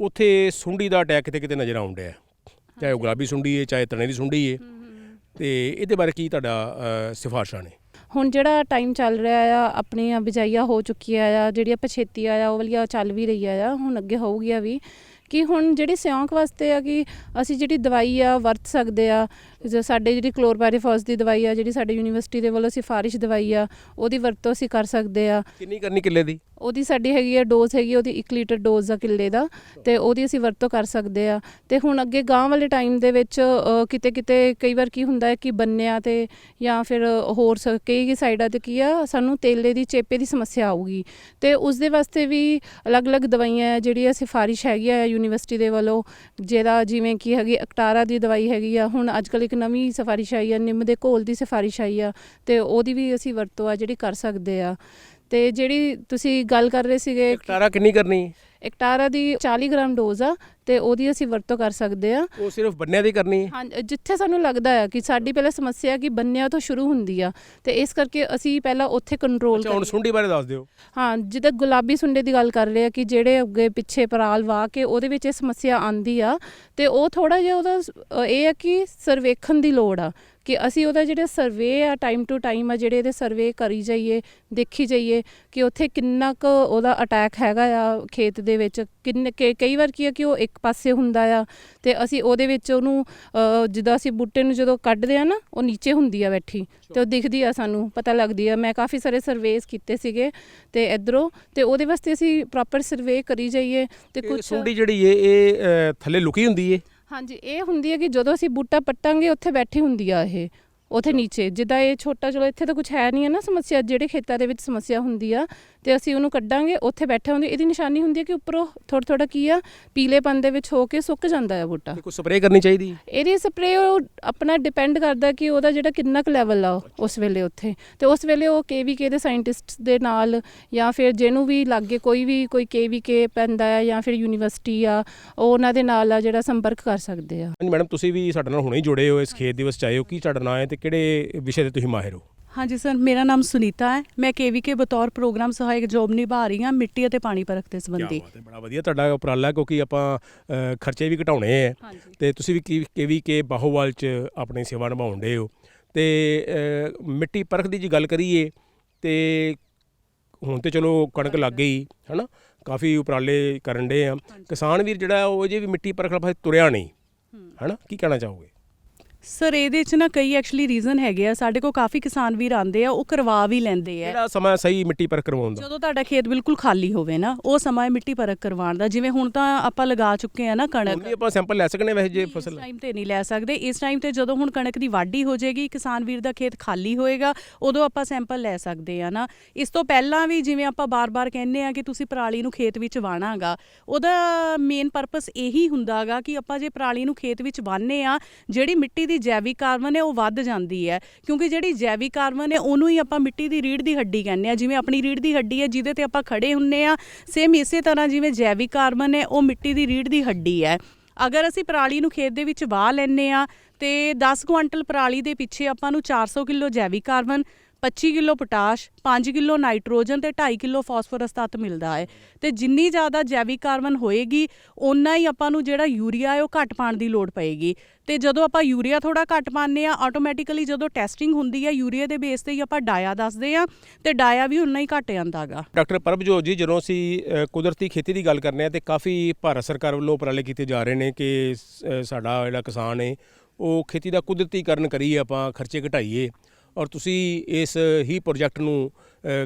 ਉੱਥੇ ਸੁੰਡੀ ਦਾ ਅਟੈਕ ਕਿਤੇ ਕਿਤੇ ਨਜ਼ਰ ਆਉਣ ਡਿਆ। ਚਾਹੇ ਉਹ ਗੁਲਾਬੀ ਸੁੰਡੀ ਏ ਚਾਹੇ ਤਣੇ ਦੀ ਸੁੰਡੀ ਏ। ਤੇ ਇਹਦੇ ਬਾਰੇ ਕੀ ਤੁਹਾਡਾ ਸਿਫਾਰਸ਼ਾਂ ਨੇ? ਹੁਣ ਜਿਹੜਾ ਟਾਈਮ ਚੱਲ ਰਿਹਾ ਆ ਆਪਣੀਆਂ ਬਿਜਾਈਆਂ ਹੋ ਚੁੱਕੀ ਆ ਜਿਹੜੀ ਆਪਾਂ ਛੇਤੀ ਆ ਉਹ ਵਾਲੀਆਂ ਚੱਲ ਵੀ ਰਹੀ ਆ ਹੁਣ ਅੱਗੇ ਹੋਊਗੀ ਆ ਵੀ। ਕਿ ਹੁਣ ਜਿਹੜੀ ਸਿਉਂਕ ਵਾਸਤੇ ਆ ਕਿ ਅਸੀਂ ਜਿਹੜੀ ਦਵਾਈ ਆ ਵਰਤ ਸਕਦੇ ਆ, ਜੋ ਸਾਡੇ ਜਿਹੜੀ ਕਲੋਰਪਾਇਰੀਫਾਸ ਦੀ ਦਵਾਈ ਆ, ਜਿਹੜੀ ਸਾਡੇ ਯੂਨੀਵਰਸਿਟੀ ਦੇ ਵੱਲੋਂ ਸਿਫਾਰਿਸ਼ ਦਵਾਈ ਆ, ਉਹਦੀ ਵਰਤੋਂ ਅਸੀਂ ਕਰ ਸਕਦੇ ਆ। ਕਿੰਨੀ ਕਰਨੀ ਕਿੱਲੇ ਦੀ? ਉਹਦੀ ਸਾਡੀ ਹੈਗੀ ਆ ਡੋਜ਼ ਹੈਗੀ ਆ, ਉਹਦੀ 1 ਲੀਟਰ ਡੋਜ਼ ਆ ਕਿੱਲੇ ਦਾ ਤੇ ਉਹਦੀ ਅਸੀਂ ਵਰਤੋਂ ਕਰ ਸਕਦੇ ਆ। ਤੇ ਹੁਣ ਅੱਗੇ ਗਾਂ ਵਾਲੇ ਟਾਈਮ ਦੇ ਵਿੱਚ ਕਿਤੇ ਕਿਤੇ ਕਈ ਵਾਰ ਕੀ ਹੁੰਦਾ ਹੈ ਕਿ ਬੰਨਿਆਂ ਤੇ ਜਾਂ ਫਿਰ ਹੋਰ ਸ- ਕਈ ਸਾਈਡਾਂ ਤੇ ਕੀ ਆ, ਸਾਨੂੰ ਤੇਲੇ ਦੀ, ਚੇਪੇ ਦੀ ਸਮੱਸਿਆ ਆਊਗੀ। ਤੇ ਉਸ ਦੇ ਵਾਸਤੇ ਵੀ ਅਲੱਗ-ਅਲੱਗ ਦਵਾਈਆਂ ਜਿਹੜੀ ਆ ਜਿਹੜੀਆਂ ਸਿਫਾਰਿਸ਼ ਹੈਗੀ ਆ ਯੂਨੀਵਰਸਿਟੀ ਦੇ ਵੱਲੋਂ ਜਿਹਦਾ ਜਿਵੇਂ ਕਿ ਹੈਗੀ ਅਕਟਾਰਾ ਦੀ ਦਵਾਈ ਹੈਗੀ ਆ। ਹੁਣ ਅੱਜਕੱਲ ਇੱਕ ਨਵੀਂ ਸਿਫਾਰਿਸ਼ ਆਈ ਆ, ਨਿੰਮ ਦੇ ਘੋਲ ਦੀ ਸਿਫਾਰਿਸ਼ ਆਈ ਆ ਤੇ ਉਹਦੀ ਵੀ ਅਸੀਂ ਵਰਤੋਂ ਆ ਜਿਹੜੀ ਕਰ ਸਕਦੇ ਆ। ਤੇ ਜਿਹੜੀ ਤੁਸੀਂ ਗੱਲ ਕਰ ਰਹੇ ਸੀਗੇ ਤਾਰਾ ਕਿੰਨੀ ਕਰਨੀ? ਇਕਟਾਰਾ ਦੀ 40 ਗ੍ਰਾਮ ਡੋਜ਼ ਆ ਤੇ ਉਹਦੀ ਅਸੀਂ ਵਰਤੋਂ ਕਰ ਸਕਦੇ ਆ ਉਹ ਸਿਰਫ ਬੰਨਿਆਂ ਦੀ ਕਰਨੀ ਹੈ? ਹਾਂ ਜਿੱਥੇ ਸਾਨੂੰ ਲੱਗਦਾ ਹੈ ਕਿ ਸਾਡੀ ਪਹਿਲਾਂ ਸਮੱਸਿਆ ਕਿ ਬੰਨਿਆਂ ਤੋਂ ਸ਼ੁਰੂ ਹੁੰਦੀ ਆ। ਤੇ ਇਸ ਕਰਕੇ ਅਸੀਂ ਪਹਿਲਾਂ ਉੱਥੇ ਕੰਟਰੋਲ ਅੱਛਾ ਹੁਣ ਸੁੰਡੀ ਬਾਰੇ ਦੱਸ ਦਿਓ। ਹਾਂ ਜਿੱਦਾਂ ਗੁਲਾਬੀ ਸੁੰਡੇ ਦੀ ਗੱਲ ਕਰ ਰਹੇ ਆ ਕਿ ਜਿਹੜੇ ਅੱਗੇ ਪਿੱਛੇ ਪਰਾਲ ਵਾਹ ਕੇ ਉਹਦੇ ਵਿੱਚ ਇਹ ਸਮੱਸਿਆ ਆਂਦੀ ਆ। ਤੇ ਉਹ ਥੋੜਾ ਜਿਹਾ ਉਹਦਾ ਅ, ਇਹ ਆ ਕਿ ਸਰਵੇਖਣ ਦੀ ਲੋੜ ਆ ਕਿ ਅਸੀਂ ਉਹਦਾ ਜਿਹੜਾ ਸਰਵੇ ਆ ਟਾਈਮ ਟੂ ਟਾਈਮ ਆ ਜਿਹੜੇ ਇਹਦੇ ਸਰਵੇ ਕਰੀ ਜਾਈਏ ਦੇਖੀ ਜਾਈਏ ਕਿ ਉੱਥੇ ਕਿੰਨਾ ਕੁ ਉਹਦਾ ਅਟੈਕ ਹੈਗਾ ਆ ਖੇਤ ਦੇ ਵਿੱਚ। ਕਿੰਨੇ ਕਈ ਵਾਰ ਕੀ ਆ ਕਿ ਉਹ ਇੱਕ ਪਾਸੇ ਹੁੰਦਾ ਆ ਤੇ ਅਸੀਂ ਉਹਦੇ ਵਿੱਚ ਉਹਨੂੰ ਅ, ਜਿੱਦਾਂ ਅਸੀਂ ਬੂਟੇ ਨੂੰ ਜਦੋਂ ਕੱਢਦੇ ਆ ਨਾ ਉਹ ਨੀਚੇ ਹੁੰਦੀ ਆ ਬੈਠੀ ਤੇ ਉਹ ਦਿਖਦੀ ਆ ਸਾਨੂੰ ਪਤਾ ਲੱਗਦੀ ਆ। ਮੈਂ ਕਾਫੀ ਸਾਰੇ ਸਰਵੇਸ ਕੀਤੇ ਸੀਗੇ ਤੇ ਇਧਰੋਂ ਤੇ ਉਹਦੇ ਵਾਸਤੇ ਅਸੀਂ ਪ੍ਰੋਪਰ ਸਰਵੇ ਕਰੀ ਜਾਈਏ ਤੇ ਇਹ ਕੁਝ ਸੁੰਡੀ ਜਿਹੜੀ ਏ ਇਹ ਅ, ਥੱਲੇ ਲੁਕੀ ਹੁੰਦੀ ਏ? ਹਾਂਜੀ ਇਹ ਹੁੰਦੀ ਹੈ ਕਿ ਜਦੋਂ ਅਸੀਂ ਬੂਟਾ ਪੱਟਾਂਗੇ ਉੱਥੇ ਬੈਠੀ ਹੁੰਦੀ ਆ ਇਹ ਉੱਥੇ ਨੀਚੇ। ਜਿੱਦਾਂ ਇਹ ਛੋਟਾ ਚਲੋ ਇੱਥੇ ਤਾਂ ਕੁਝ ਹੈ ਨਹੀਂ ਹੈ ਨਾ ਸਮੱਸਿਆ ਜਿਹੜੇ ਖੇਤਾਂ ਦੇ ਵਿੱਚ ਸਮੱਸਿਆ ਹੁੰਦੀ ਆ ਤੇ ਅਸੀਂ ਉਹਨੂੰ ਕੱਢਾਂਗੇ ਉੱਥੇ ਬੈਠਾ ਹੁੰਦੀ ਇਹਦੀ ਨਿਸ਼ਾਨੀ ਹੁੰਦੀ ਹੈ ਕਿ ਉੱਪਰੋਂ ਥੋੜਾ ਥੋੜਾ ਕੀ ਆ ਪੀਲੇਪਨ ਦੇ ਵਿੱਚ ਹੋ ਕੇ ਸੁੱਕ ਜਾਂਦਾ ਹੈ ਬੂਟਾ। ਕੋਈ ਸਪਰੇਅ ਕਰਨੀ ਚਾਹੀਦੀ? ਇਹਦੀ ਸਪਰੇ ਉਹ ਆਪਣਾ ਡਿਪੈਂਡ ਕਰਦਾ ਕਿ ਉਹਦਾ ਜਿਹੜਾ ਕਿੰਨਾ ਕੁ ਲੈਵਲ ਆ ਉਸ ਵੇਲੇ ਉੱਥੇ। ਤੇ ਉਸ ਵੇਲੇ ਉਹ ਕੇਵੀਕੇ ਦੇ ਸਾਇੰਟਿਸਟ ਦੇ ਨਾਲ ਜਾਂ ਫਿਰ ਜਿਹਨੂੰ ਵੀ ਲਾਗੇ ਕੋਈ ਵੀ ਕੋਈ ਕੇਵੀਕੇ ਪੈਂਦਾ ਆ ਜਾਂ ਫਿਰ ਯੂਨੀਵਰਸਿਟੀ ਆ ਉਹ ਉਹਨਾਂ ਦੇ ਨਾਲ ਆ ਜਿਹੜਾ ਸੰਪਰਕ ਕਰ ਸਕਦੇ ਆ। ਹਾਂਜੀ ਮੈਡਮ ਤੁਸੀਂ ਵੀ ਸਾਡੇ ਨਾਲ ਹੁਣੇ ਹੀ ਜੁੜੇ ਹੋ ਇਸ ਖੇਤ ਦਿਵਸ ਆਏ ਹੋ ਕੀ ਤੁਹਾਡਾ ਨਾਂ ਹੈ ਤੇ ਕਿਹੜੇ ਵਿਸ਼ੇ ਤੇ ਤੁਸੀਂ ਮਾਹਿਰ ਹੋ? ਹਾਂਜੀ ਸਰ ਮੇਰਾ ਨਾਮ ਸੁਨੀਤਾ ਹੈ। ਮੈਂ ਕੇਵੀਕੇ ਬਤੌਰ ਪ੍ਰੋਗਰਾਮ ਸਹਾਇਕ ਜੋਬ ਨਿਭਾ ਰਹੀ ਹਾਂ ਮਿੱਟੀ ਅਤੇ ਪਾਣੀ ਪਰਖ ਦੇ ਸੰਬੰਧੀ। ਬਾਤ ਹੈ ਬੜਾ ਵਧੀਆ ਤੁਹਾਡਾ ਉਪਰਾਲਾ ਕਿਉਂਕਿ ਆਪਾਂ ਅ, ਖਰਚੇ ਵੀ ਘਟਾਉਣੇ ਹੈ ਹਾਂਜੀ। ਤੇ ਤੁਸੀਂ ਵੀ ਕੀ ਕੇ ਵੀ ਕੇ ਬਾਹੋਵਾਲ ਚ ਆਪਣੀ ਸੇਵਾ ਨਿਭਾਉਂਦੇ ਹੋ। ਤੇ ਅ, ਮਿੱਟੀ ਪਰਖ ਦੀ ਜੀ ਗੱਲ ਕਰੀਏ ਤੇ ਹੁਣ ਤੇ ਚਲੋ ਕਣਕ ਲੱਗ ਗਈ ਹਨਾ? ਕਾਫੀ ਉਪਰਾਲੇ ਕਰਨ ਦੇ ਆ। ਕਿਸਾਨ ਵੀਰ ਜਿਹੜਾ ਉਹ ਜੇ ਵੀ ਮਿੱਟੀ ਪਰਖ ਵਾਸਤੇ ਤੁਰਿਆ ਨਹੀਂ ਹਨਾ? ਕੀ ਕਹਿਣਾ ਚਾਹੋਗੇ? ਸਰ ਇਹਦੇ 'ਚ ਨਾ ਕਈ ਐਕਚੁਅਲੀ ਰੀਜ਼ਨ ਹੈਗੇ ਆ। ਸਾਡੇ ਕੋਲ ਕਾਫੀ ਕਿਸਾਨ ਵੀਰ ਆਉਂਦੇ ਆ ਉਹ ਕਰਵਾ ਵੀ ਲੈਂਦੇ ਆ। ਕਿਹੜਾ ਸਮਾਂ ਸਹੀ ਮਿੱਟੀ ਪਰ ਕਰਵਾਉਣ ਦਾ। ਜਦੋਂ ਤੁਹਾਡਾ ਖੇਤ ਬਿਲਕੁਲ ਖਾਲੀ ਹੋਵੇ ਨਾ ਉਹ ਸਮਾਂ ਹੈ ਮਿੱਟੀ ਪਰਖ ਕਰਵਾਉਣ ਦਾ। ਜਿਵੇਂ ਹੁਣ ਤਾਂ ਆਪਾਂ ਲਗਾ ਚੁੱਕੇ ਆ ਨਾ ਕਣਕ। ਵੀ ਆਪਾਂ ਸੈਂਪਲ ਲੈ ਸਕਨੇ ਵੈਸੇ ਜੇ ਇਸ ਫਸਲ। ਟਾਈਮ ਤੇ ਨਹੀਂ ਲੈ ਸਕਦੇ। ਇਸ ਟਾਈਮ ਤੇ ਜਦੋਂ ਹੁਣ ਕਣਕ ਦੀ ਵਾਢੀ ਹੋ ਜਾਏਗੀ ਕਿਸਾਨ ਵੀਰ ਦਾ ਖੇਤ ਖਾਲੀ ਹੋਏਗਾ ਉਦੋਂ ਆਪਾਂ ਸੈਂਪਲ ਲੈ ਸਕਦੇ ਆ ਨਾ। ਇਸ ਤੋਂ ਪਹਿਲਾਂ ਵੀ ਜਿਵੇਂ ਆਪਾਂ ਬਾਰ-ਬਾਰ ਕਹਿੰਦੇ ਆ ਕਿ ਤੁਸੀਂ ਪਰਾਲੀ ਨੂੰ ਖੇਤ ਵਿੱਚ ਵਾਹਣਾਗਾ ਉਹਦਾ ਮੇਨ ਪਰਪਸ ਇਹੀ ਹੁੰਦਾਗਾ ਕਿ ਆਪਾਂ ਜੇ ਪਰਾਲੀ ਨੂੰ ਖੇਤ ਵਿੱਚ ਵਾਹਨੇ ਆ ਜਿਹੜੀ ਮਿੱਟੀ ਦੀ ਜੈਵਿਕ ਕਾਰਬਨ ਹੈ, ਉਹ ਵੱਧ ਜਾਂਦੀ ਹੈ। ਕਿਉਂਕਿ ਜਿਹੜੀ ਜੈਵਿਕ ਕਾਰਬਨ ਹੈ, ਉਹਨੂੰ ਹੀ ਆਪਾਂ ਮਿੱਟੀ ਦੀ ਰੀੜ ਦੀ ਹੱਡੀ ਕਹਿੰਦੇ ਆ ਜਿਵੇਂ ਆਪਣੀ ਰੀੜ ਦੀ ਹੱਡੀ ਹੈ, ਜਿਹਦੇ ਤੇ ਆਪਾਂ ਖੜੇ ਹੁੰਨੇ ਆ ਸੇਮ ਇਸੇ ਤਰ੍ਹਾਂ ਜਿਵੇਂ ਜੈਵਿਕ ਕਾਰਬਨ ਹੈ, ਉਹ ਮਿੱਟੀ ਦੀ ਰੀੜ ਦੀ ਹੱਡੀ ਹੈ। ਅਗਰ ਅਸੀਂ ਪਰਾਲੀ ਨੂੰ ਖੇਤ ਦੇ ਵਿੱਚ ਵਾਹ ਲੈਂਦੇ ਆ ਤੇ 10 ਕੁਆਂਟਲ ਪਰਾਲੀ ਦੇ ਪਿੱਛੇ ਆਪਾਂ ਨੂੰ 400 ਕਿਲੋ ਜੈਵਿਕ carbon 25 kilo potash 5 kilo nitrogen ਤੇ 2.5 ਕਿਲੋ ਫਾਸਫੋਰਸ ਤੱਤ ਮਿਲਦਾ ਹੈ। ਤੇ ਜਿੰਨੀ ਜ਼ਿਆਦਾ ਜੈਵਿਕ ਕਾਰਬਨ ਹੋਏਗੀ ਉਨਾ ਹੀ ਆਪਾਂ ਨੂੰ ਜਿਹੜਾ ਯੂਰੀਆ ਹੈ ਉਹ ਘੱਟ ਪਾਣ ਦੀ ਲੋੜ ਪਏਗੀ। ਤੇ ਜਦੋਂ ਆਪਾਂ ਯੂਰੀਆ ਥੋੜਾ ਘੱਟ ਪਾਉਂਦੇ ਆ ਆਟੋਮੈਟਿਕਲੀ ਜਦੋਂ ਟੈਸਟਿੰਗ ਹੁੰਦੀ ਹੈ ਯੂਰੀਆ ਦੇ ਬੇਸ ਤੇ ਹੀ ਆਪਾਂ ਡਾਇਆ ਦੱਸਦੇ ਆ ਤੇ ਡਾਇਆ ਵੀ ਉਨਾ ਹੀ ਘੱਟ ਜਾਂਦਾਗਾ ਡਾਕਟਰ ਪਰਭਜੋਤ ਜੀ, ਜਦੋਂ ਅਸੀਂ ਕੁਦਰਤੀ ਖੇਤੀ ਦੀ ਗੱਲ ਕਰਨੇ ਆ ਤੇ ਕਾਫੀ ਭਾਰਤ ਸਰਕਾਰ ਵੱਲੋਂ ਉਪਰਾਲੇ ਕੀਤੇ ਜਾ ਰਹੇ ਨੇ ਕਿ ਸਾਡਾ ਜਿਹੜਾ ਕਿਸਾਨ ਹੈ ਉਹ ਖੇਤੀ ਦਾ ਕੁਦਰਤੀਕਰਨ ਕਰੀਏ ਆਪਾਂ, ਖਰਚੇ ਘਟਾਈਏ। ਔਰ ਤੁਸੀਂ ਇਸ ਹੀ ਪ੍ਰੋਜੈਕਟ ਨੂੰ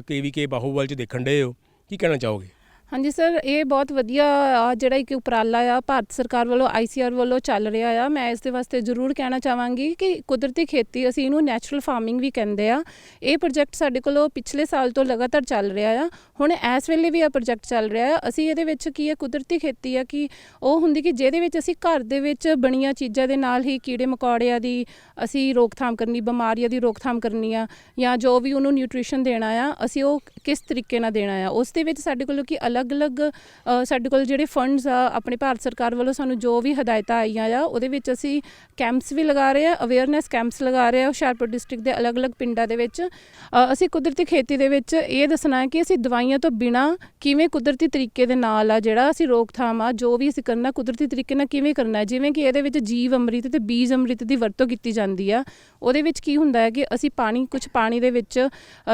ਕੇਵੀਕੇ ਬਾਹੂਵਲ ਚ ਦੇਖਣ ਡਏ ਹੋ, ਕੀ ਕਹਿਣਾ ਚਾਹੋਗੇ? ਹਾਂਜੀ ਸਰ, ਇਹ ਬਹੁਤ ਵਧੀਆ ਆ ਜਿਹੜਾ ਇੱਕ ਉਪਰਾਲਾ ਆ, ਭਾਰਤ ਸਰਕਾਰ ਵੱਲੋਂ ਆਈਸੀਆਰ ਵੱਲੋਂ ਚੱਲ ਰਿਹਾ ਆ। ਮੈਂ ਇਸ ਦੇ ਵਾਸਤੇ ਜ਼ਰੂਰ ਕਹਿਣਾ ਚਾਹਾਂਗੀ ਕਿ ਕੁਦਰਤੀ ਖੇਤੀ ਅਸੀਂ ਇਹਨੂੰ ਨੈਚੁਰਲ ਫਾਰਮਿੰਗ ਵੀ ਕਹਿੰਦੇ ਆ। ਇਹ ਪ੍ਰੋਜੈਕਟ ਸਾਡੇ ਕੋਲੋਂ ਪਿਛਲੇ ਸਾਲ ਤੋਂ ਲਗਾਤਾਰ ਚੱਲ ਰਿਹਾ ਆ। ਹੁਣ ਇਸ ਵੇਲੇ ਵੀ ਇਹ ਪ੍ਰੋਜੈਕਟ ਚੱਲ ਰਿਹਾ ਆ। ਅਸੀਂ ਇਹਦੇ ਵਿੱਚ ਕੀ ਹੈ ਕੁਦਰਤੀ ਖੇਤੀ ਆ ਕਿ ਉਹ ਹੁੰਦੀ ਕਿ ਜਿਹਦੇ ਵਿੱਚ ਅਸੀਂ ਘਰ ਦੇ ਵਿੱਚ ਬਣੀਆਂ ਚੀਜ਼ਾਂ ਦੇ ਨਾਲ ਹੀ ਕੀੜੇ ਮਕੌੜਿਆਂ ਦੀ ਅਸੀਂ ਰੋਕਥਾਮ ਕਰਨੀ, ਬਿਮਾਰੀਆਂ ਦੀ ਰੋਕਥਾਮ ਕਰਨੀ ਆ ਜਾਂ ਜੋ ਵੀ ਉਹਨੂੰ ਨਿਊਟ੍ਰੀਸ਼ਨ ਦੇਣਾ ਆ, ਅਸੀਂ ਉਹ ਕਿਸ ਤਰੀਕੇ ਨਾਲ ਦੇਣਾ ਆ। ਉਸ ਦੇ ਵਿੱਚ ਸਾਡੇ ਕੋਲ ਕੀ ਅਲੱਗ-ਅਲੱਗ ਸਾਡੇ ਕੋਲ ਜਿਹੜੇ ਫੰਡਸ ਆ, ਆਪਣੇ ਭਾਰਤ ਸਰਕਾਰ ਵੱਲੋਂ ਸਾਨੂੰ ਜੋ ਵੀ ਹਦਾਇਤਾਂ ਆਈਆਂ ਆ, ਉਹਦੇ ਵਿੱਚ ਅਸੀਂ ਕੈਂਪਸ ਵੀ ਲਗਾ ਰਹੇ ਆ ਅਵੇਅਰਨੈਸ ਕੈਂਪਸ ਲਗਾ ਰਹੇ ਆ ਹੁਸ਼ਿਆਰਪੁਰ ਡਿਸਟ੍ਰਿਕਟ ਦੇ ਅਲੱਗ-ਅਲੱਗ ਪਿੰਡਾਂ ਦੇ ਵਿੱਚ। ਅਸੀਂ ਕੁਦਰਤੀ ਖੇਤੀ ਦੇ ਵਿੱਚ ਇਹ ਦੱਸਣਾ ਹੈ ਕਿ ਅਸੀਂ ਦਵਾਈਆਂ ਤੋਂ ਬਿਨਾ ਕਿਵੇਂ ਕੁਦਰਤੀ ਤਰੀਕੇ ਦੇ ਨਾਲ ਆ, ਜਿਹੜਾ ਅਸੀਂ ਰੋਕਥਾਮ ਆ, ਜੋ ਵੀ ਅਸੀਂ ਕਰਨਾ, ਕੁਦਰਤੀ ਤਰੀਕੇ ਨਾਲ ਕਿਵੇਂ ਕਰਨਾ ਹੈ, ਜਿਵੇਂ ਕਿ ਇਹਦੇ ਵਿੱਚ ਜੀਵ ਅੰਮ੍ਰਿਤ ਤੇ ਬੀਜ ਅੰਮ੍ਰਿਤ ਦੀ ਵਰਤੋਂ ਕੀਤੀ ਜਾਂਦੀ ਆ। ਉਹਦੇ ਵਿੱਚ ਕੀ ਹੁੰਦਾ ਹੈ ਕਿ ਅਸੀਂ ਪਾਣੀ ਕੁਝ ਪਾਣੀ ਦੇ ਵਿੱਚ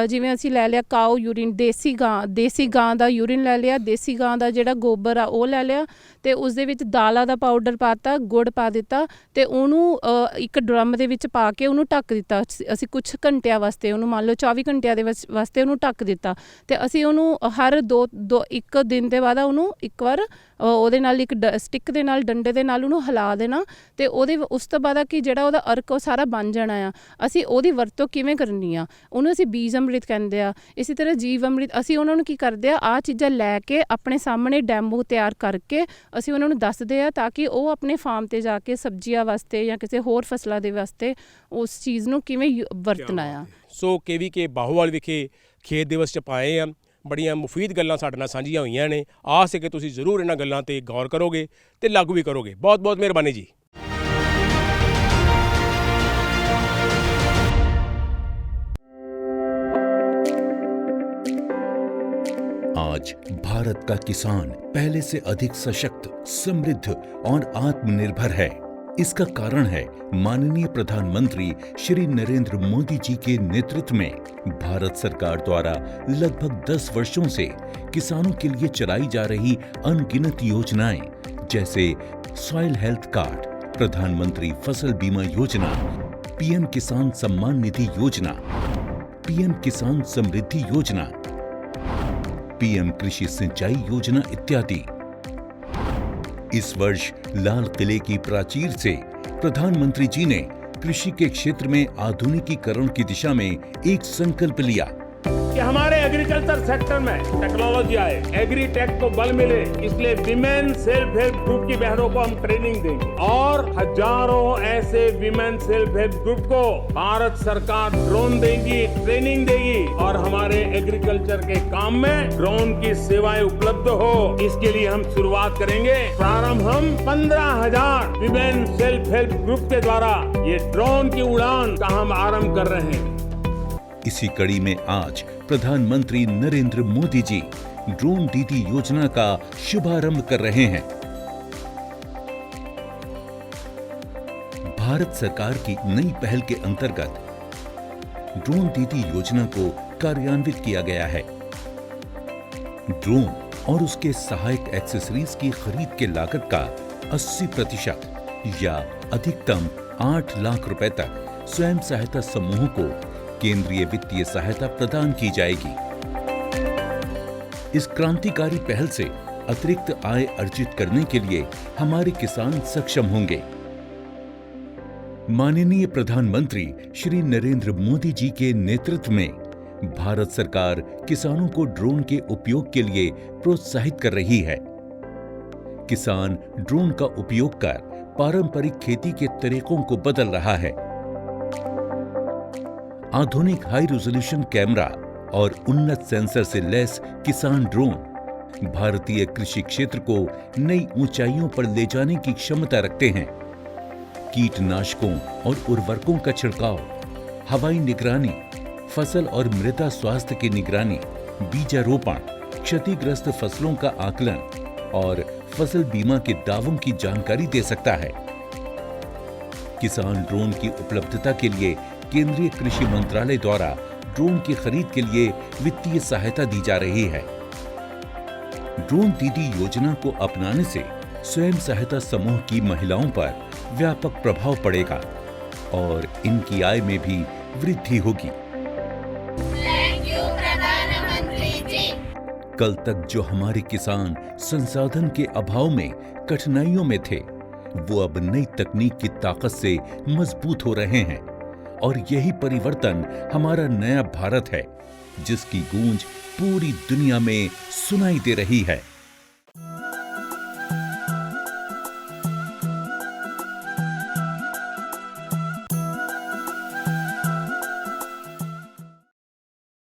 ਜਿਵੇਂ ਅਸੀਂ ਲੈ ਲਿਆ ਕਾਓ ਯੂਰਿਨ, ਦੇਸੀ ਗਾਂ ਦੇਸੀ ਗਾਂ ਦਾ ਯੂਰਿਨ ਲੈ ਲਿਆ ਦੇਸੀ ਗਾਂ ਦਾ ਜਿਹੜਾ ਗੋਬਰ ਆ ਉਹ ਲੈ ਲਿਆ ਤੇ ਉਸ ਦੇ ਵਿੱਚ ਦਾਲਾਂ ਦਾ ਪਾਊਡਰ ਪਾਤਾ, ਗੁੜ ਪਾ ਦਿੱਤਾ ਤੇ ਉਹਨੂੰ ਇੱਕ ਡਰਮ ਦੇ ਵਿੱਚ ਪਾ ਕੇ ਉਹਨੂੰ ਢੱਕ ਦਿੱਤਾ। ਅਸੀਂ- ਅਸੀਂ ਕੁਝ ਘੰਟਿਆਂ ਵਾਸਤੇ ਉਹਨੂੰ, ਮੰਨ ਲਓ 24 ਘੰਟਿਆਂ ਦੇ ਵਾਸਤੇ ਉਹਨੂੰ ਢੱਕ ਦਿੱਤਾ ਤੇ ਅਸੀਂ ਉਹਨੂੰ ਹਰ ਦੋ ਦੋ, ਇੱਕ ਦਿਨ ਦੇ ਬਾਅਦ ਉਹਨੂੰ ਇੱਕ ਵਾਰ ਉਹਦੇ ਨਾਲ ਇੱਕ ਸਟਿੱਕ ਦੇ ਨਾਲ, ਡੰਡੇ ਦੇ ਨਾਲ ਉਹਨੂੰ ਹਿਲਾ ਦੇਣਾ ਤੇ ਉਹਦੇ ਉਸ ਤੋਂ ਬਾਅਦ ਕਿ ਜਿਹੜਾ ਉਹਦਾ ਅਰਕ ਉਹ ਸਾਰਾ ਬਣ ਜਾਣਾ ਆ। ਅਸੀਂ ਉਹਦੀ ਵਰਤੋਂ ਕਿਵੇਂ ਕਰਨੀ ਆ? ਉਹਨੂੰ ਅਸੀਂ ਬੀਜ ਅੰਮ੍ਰਿਤ ਕਹਿੰਦੇ ਆ। ਇਸੇ ਤਰ੍ਹਾਂ ਜੀਵ ਅੰਮ੍ਰਿਤ, ਅਸੀਂ ਉਹਨਾਂ ਨੂੰ ਕੀ ਕਰਦੇ ਆ? ਆ ਚੀਜ਼ਾਂ ਲੈ ਕੇ ਆਪਣੇ ਸਾਹਮਣੇ ਡੈਮੋ ਤਿਆਰ ਕਰਕੇ ਅਸੀਂ ਉਹਨਾਂ ਨੂੰ ਦੱਸਦੇ ਆ ਤਾਂ ਕਿ ਉਹ ਆਪਣੇ ਫਾਰਮ ਤੇ ਜਾ ਕੇ ਸਬਜ਼ੀਆਂ ਵਾਸਤੇ ਜਾਂ ਕਿਸੇ ਹੋਰ ਫਸਲਾਂ ਦੇ ਵਾਸਤੇ ਉਸ ਚੀਜ਼ ਨੂੰ ਕਿਵੇਂ ਵਰਤਣਾ ਆ। ਸੋ ਕੇਵੀਕੇ ਬਾਹੂਵਾਲ ਵਿਖੇ ਖੇਤ ਦਿਵਸ ਚ ਪਾਏ ਆ। ਬੜੀਆਂ ਮੁਫੀਦ ਗੱਲਾਂ ਸਾਡੇ ਨਾਲ ਸਾਂਝੀਆਂ ਹੋਈਆਂ ਨੇ। ਆਸ ਹੈ ਕਿ ਤੁਸੀਂ ਜ਼ਰੂਰ ਇਹਨਾਂ ਗੱਲਾਂ ਤੇ ਗੌਰ ਕਰੋਗੇ ਤੇ ਲਾਗੂ ਵੀ ਕਰੋਗੇ। ਬਹੁਤ ਬਹੁਤ ਮਿਹਰਬਾਨੀ ਜੀ। आज भारत का किसान पहले से अधिक सशक्त, समृद्ध और आत्मनिर्भर है। इसका कारण है माननीय प्रधानमंत्री श्री नरेंद्र मोदी जी के नेतृत्व में भारत सरकार द्वारा लगभग 10 वर्षों से किसानों के लिए चलाई जा रही अनगिनत योजनाएँ, जैसे सॉइल हेल्थ कार्ड, प्रधानमंत्री फ़सल बीमा योजना, पीएम किसान सम्मान निधि योजना, पीएम किसान समृद्धि योजना पीएम कृषि सिंचाई योजना इत्यादि। इस वर्ष लाल किले की प्राचीर से प्रधानमंत्री जी ने कृषि के क्षेत्र में आधुनिकीकरण की दिशा में एक संकल्प लिया। हमारे एग्रीकल्चर सेक्टर में टेक्नोलॉजी आए एग्री टेक को बल मिले, इसलिए विमेन सेल्फ हेल्प ग्रुप की बहनों को हम ट्रेनिंग देंगे। और हज़ारों ऐसे विमेन सेल्फ हेल्प ग्रुप को भारत सरकार ड्रोन देगी ट्रेनिंग देगी। और हमारे एग्रीकल्चर के काम में ड्रोन की सेवाएँ उपलब्ध हो, इसके लिए हम शुरुआत करेंगे। प्रारंभ हम पंद्रह हज़ार विमेन सेल्फ हेल्प ग्रुप के द्वारा। ये ड्रोन की उड़ान का हम आरंभ कर रहे हैं। इसी कड़ी में आज प्रधानमंत्री नरेंद्र मोदी जी ड्रोन दीदी योजना का शुभारंभ कर रहे हैं। भारत सरकार की नई पहल के अंतर्गत ड्रोन दीदी योजना को कार्यान्वित किया गया है। ड्रोन और उसके सहायक एक्सेसरीज की खरीद के लागत का 80 प्रतिशत या अधिकतम आठ लाख रुपए तक स्वयं सहायता समूह को केंद्रीय वित्तीय सहायता प्रदान की जाएगी। इस क्रांतिकारी पहल से अतिरिक्त आय अर्जित करने के लिए हमारे किसान सक्षम होंगे। माननीय प्रधानमंत्री श्री नरेंद्र मोदी जी के नेतृत्व में भारत सरकार किसानों को ड्रोन के उपयोग के लिए प्रोत्साहित कर रही है। किसान ड्रोन का उपयोग कर पारंपरिक खेती के तरीकों को बदल रहा है। आधुनिक हाई रेजोल्यूशन कैमरा और उन्नत सेंसर से लैस किसान ड्रोन भारतीय कृषि क्षेत्र को नई ऊंचाइयों पर ले जाने की क्षमता रखते हैं। कीटनाशकों और उर्वरकों का छिड़काव, हवाई निगरानी, फ़सल और मृदा स्वास्थ्य की निगरानी, बीजारोपण, क्षतिग्रस्त फ़सलों का आकलन और फ़सल बीमा के दावों की जानकारी दे सकता है। किसान ड्रोन की उपलब्धता के लिए केंद्रीय कृषि मंत्रालय द्वारा ड्रोन की खरीद के लिए वित्तीय सहायता दी जा रही है। ड्रोन दीदी योजना को अपनाने से स्वयं सहायता समूह की महिलाओं पर व्यापक प्रभाव पड़ेगा और इनकी आय में भी वृद्धि होगी। कल तक जो हमारे किसान संसाधन के अभाव में कठिनाइयों में थे वो अब नई तकनीक की ताकत से मज़बूत हो रहे हैं। और यही परिवर्तन हमारा नया भारत है जिसकी गूंज पूरी दुनिया में सुनाई दे रही है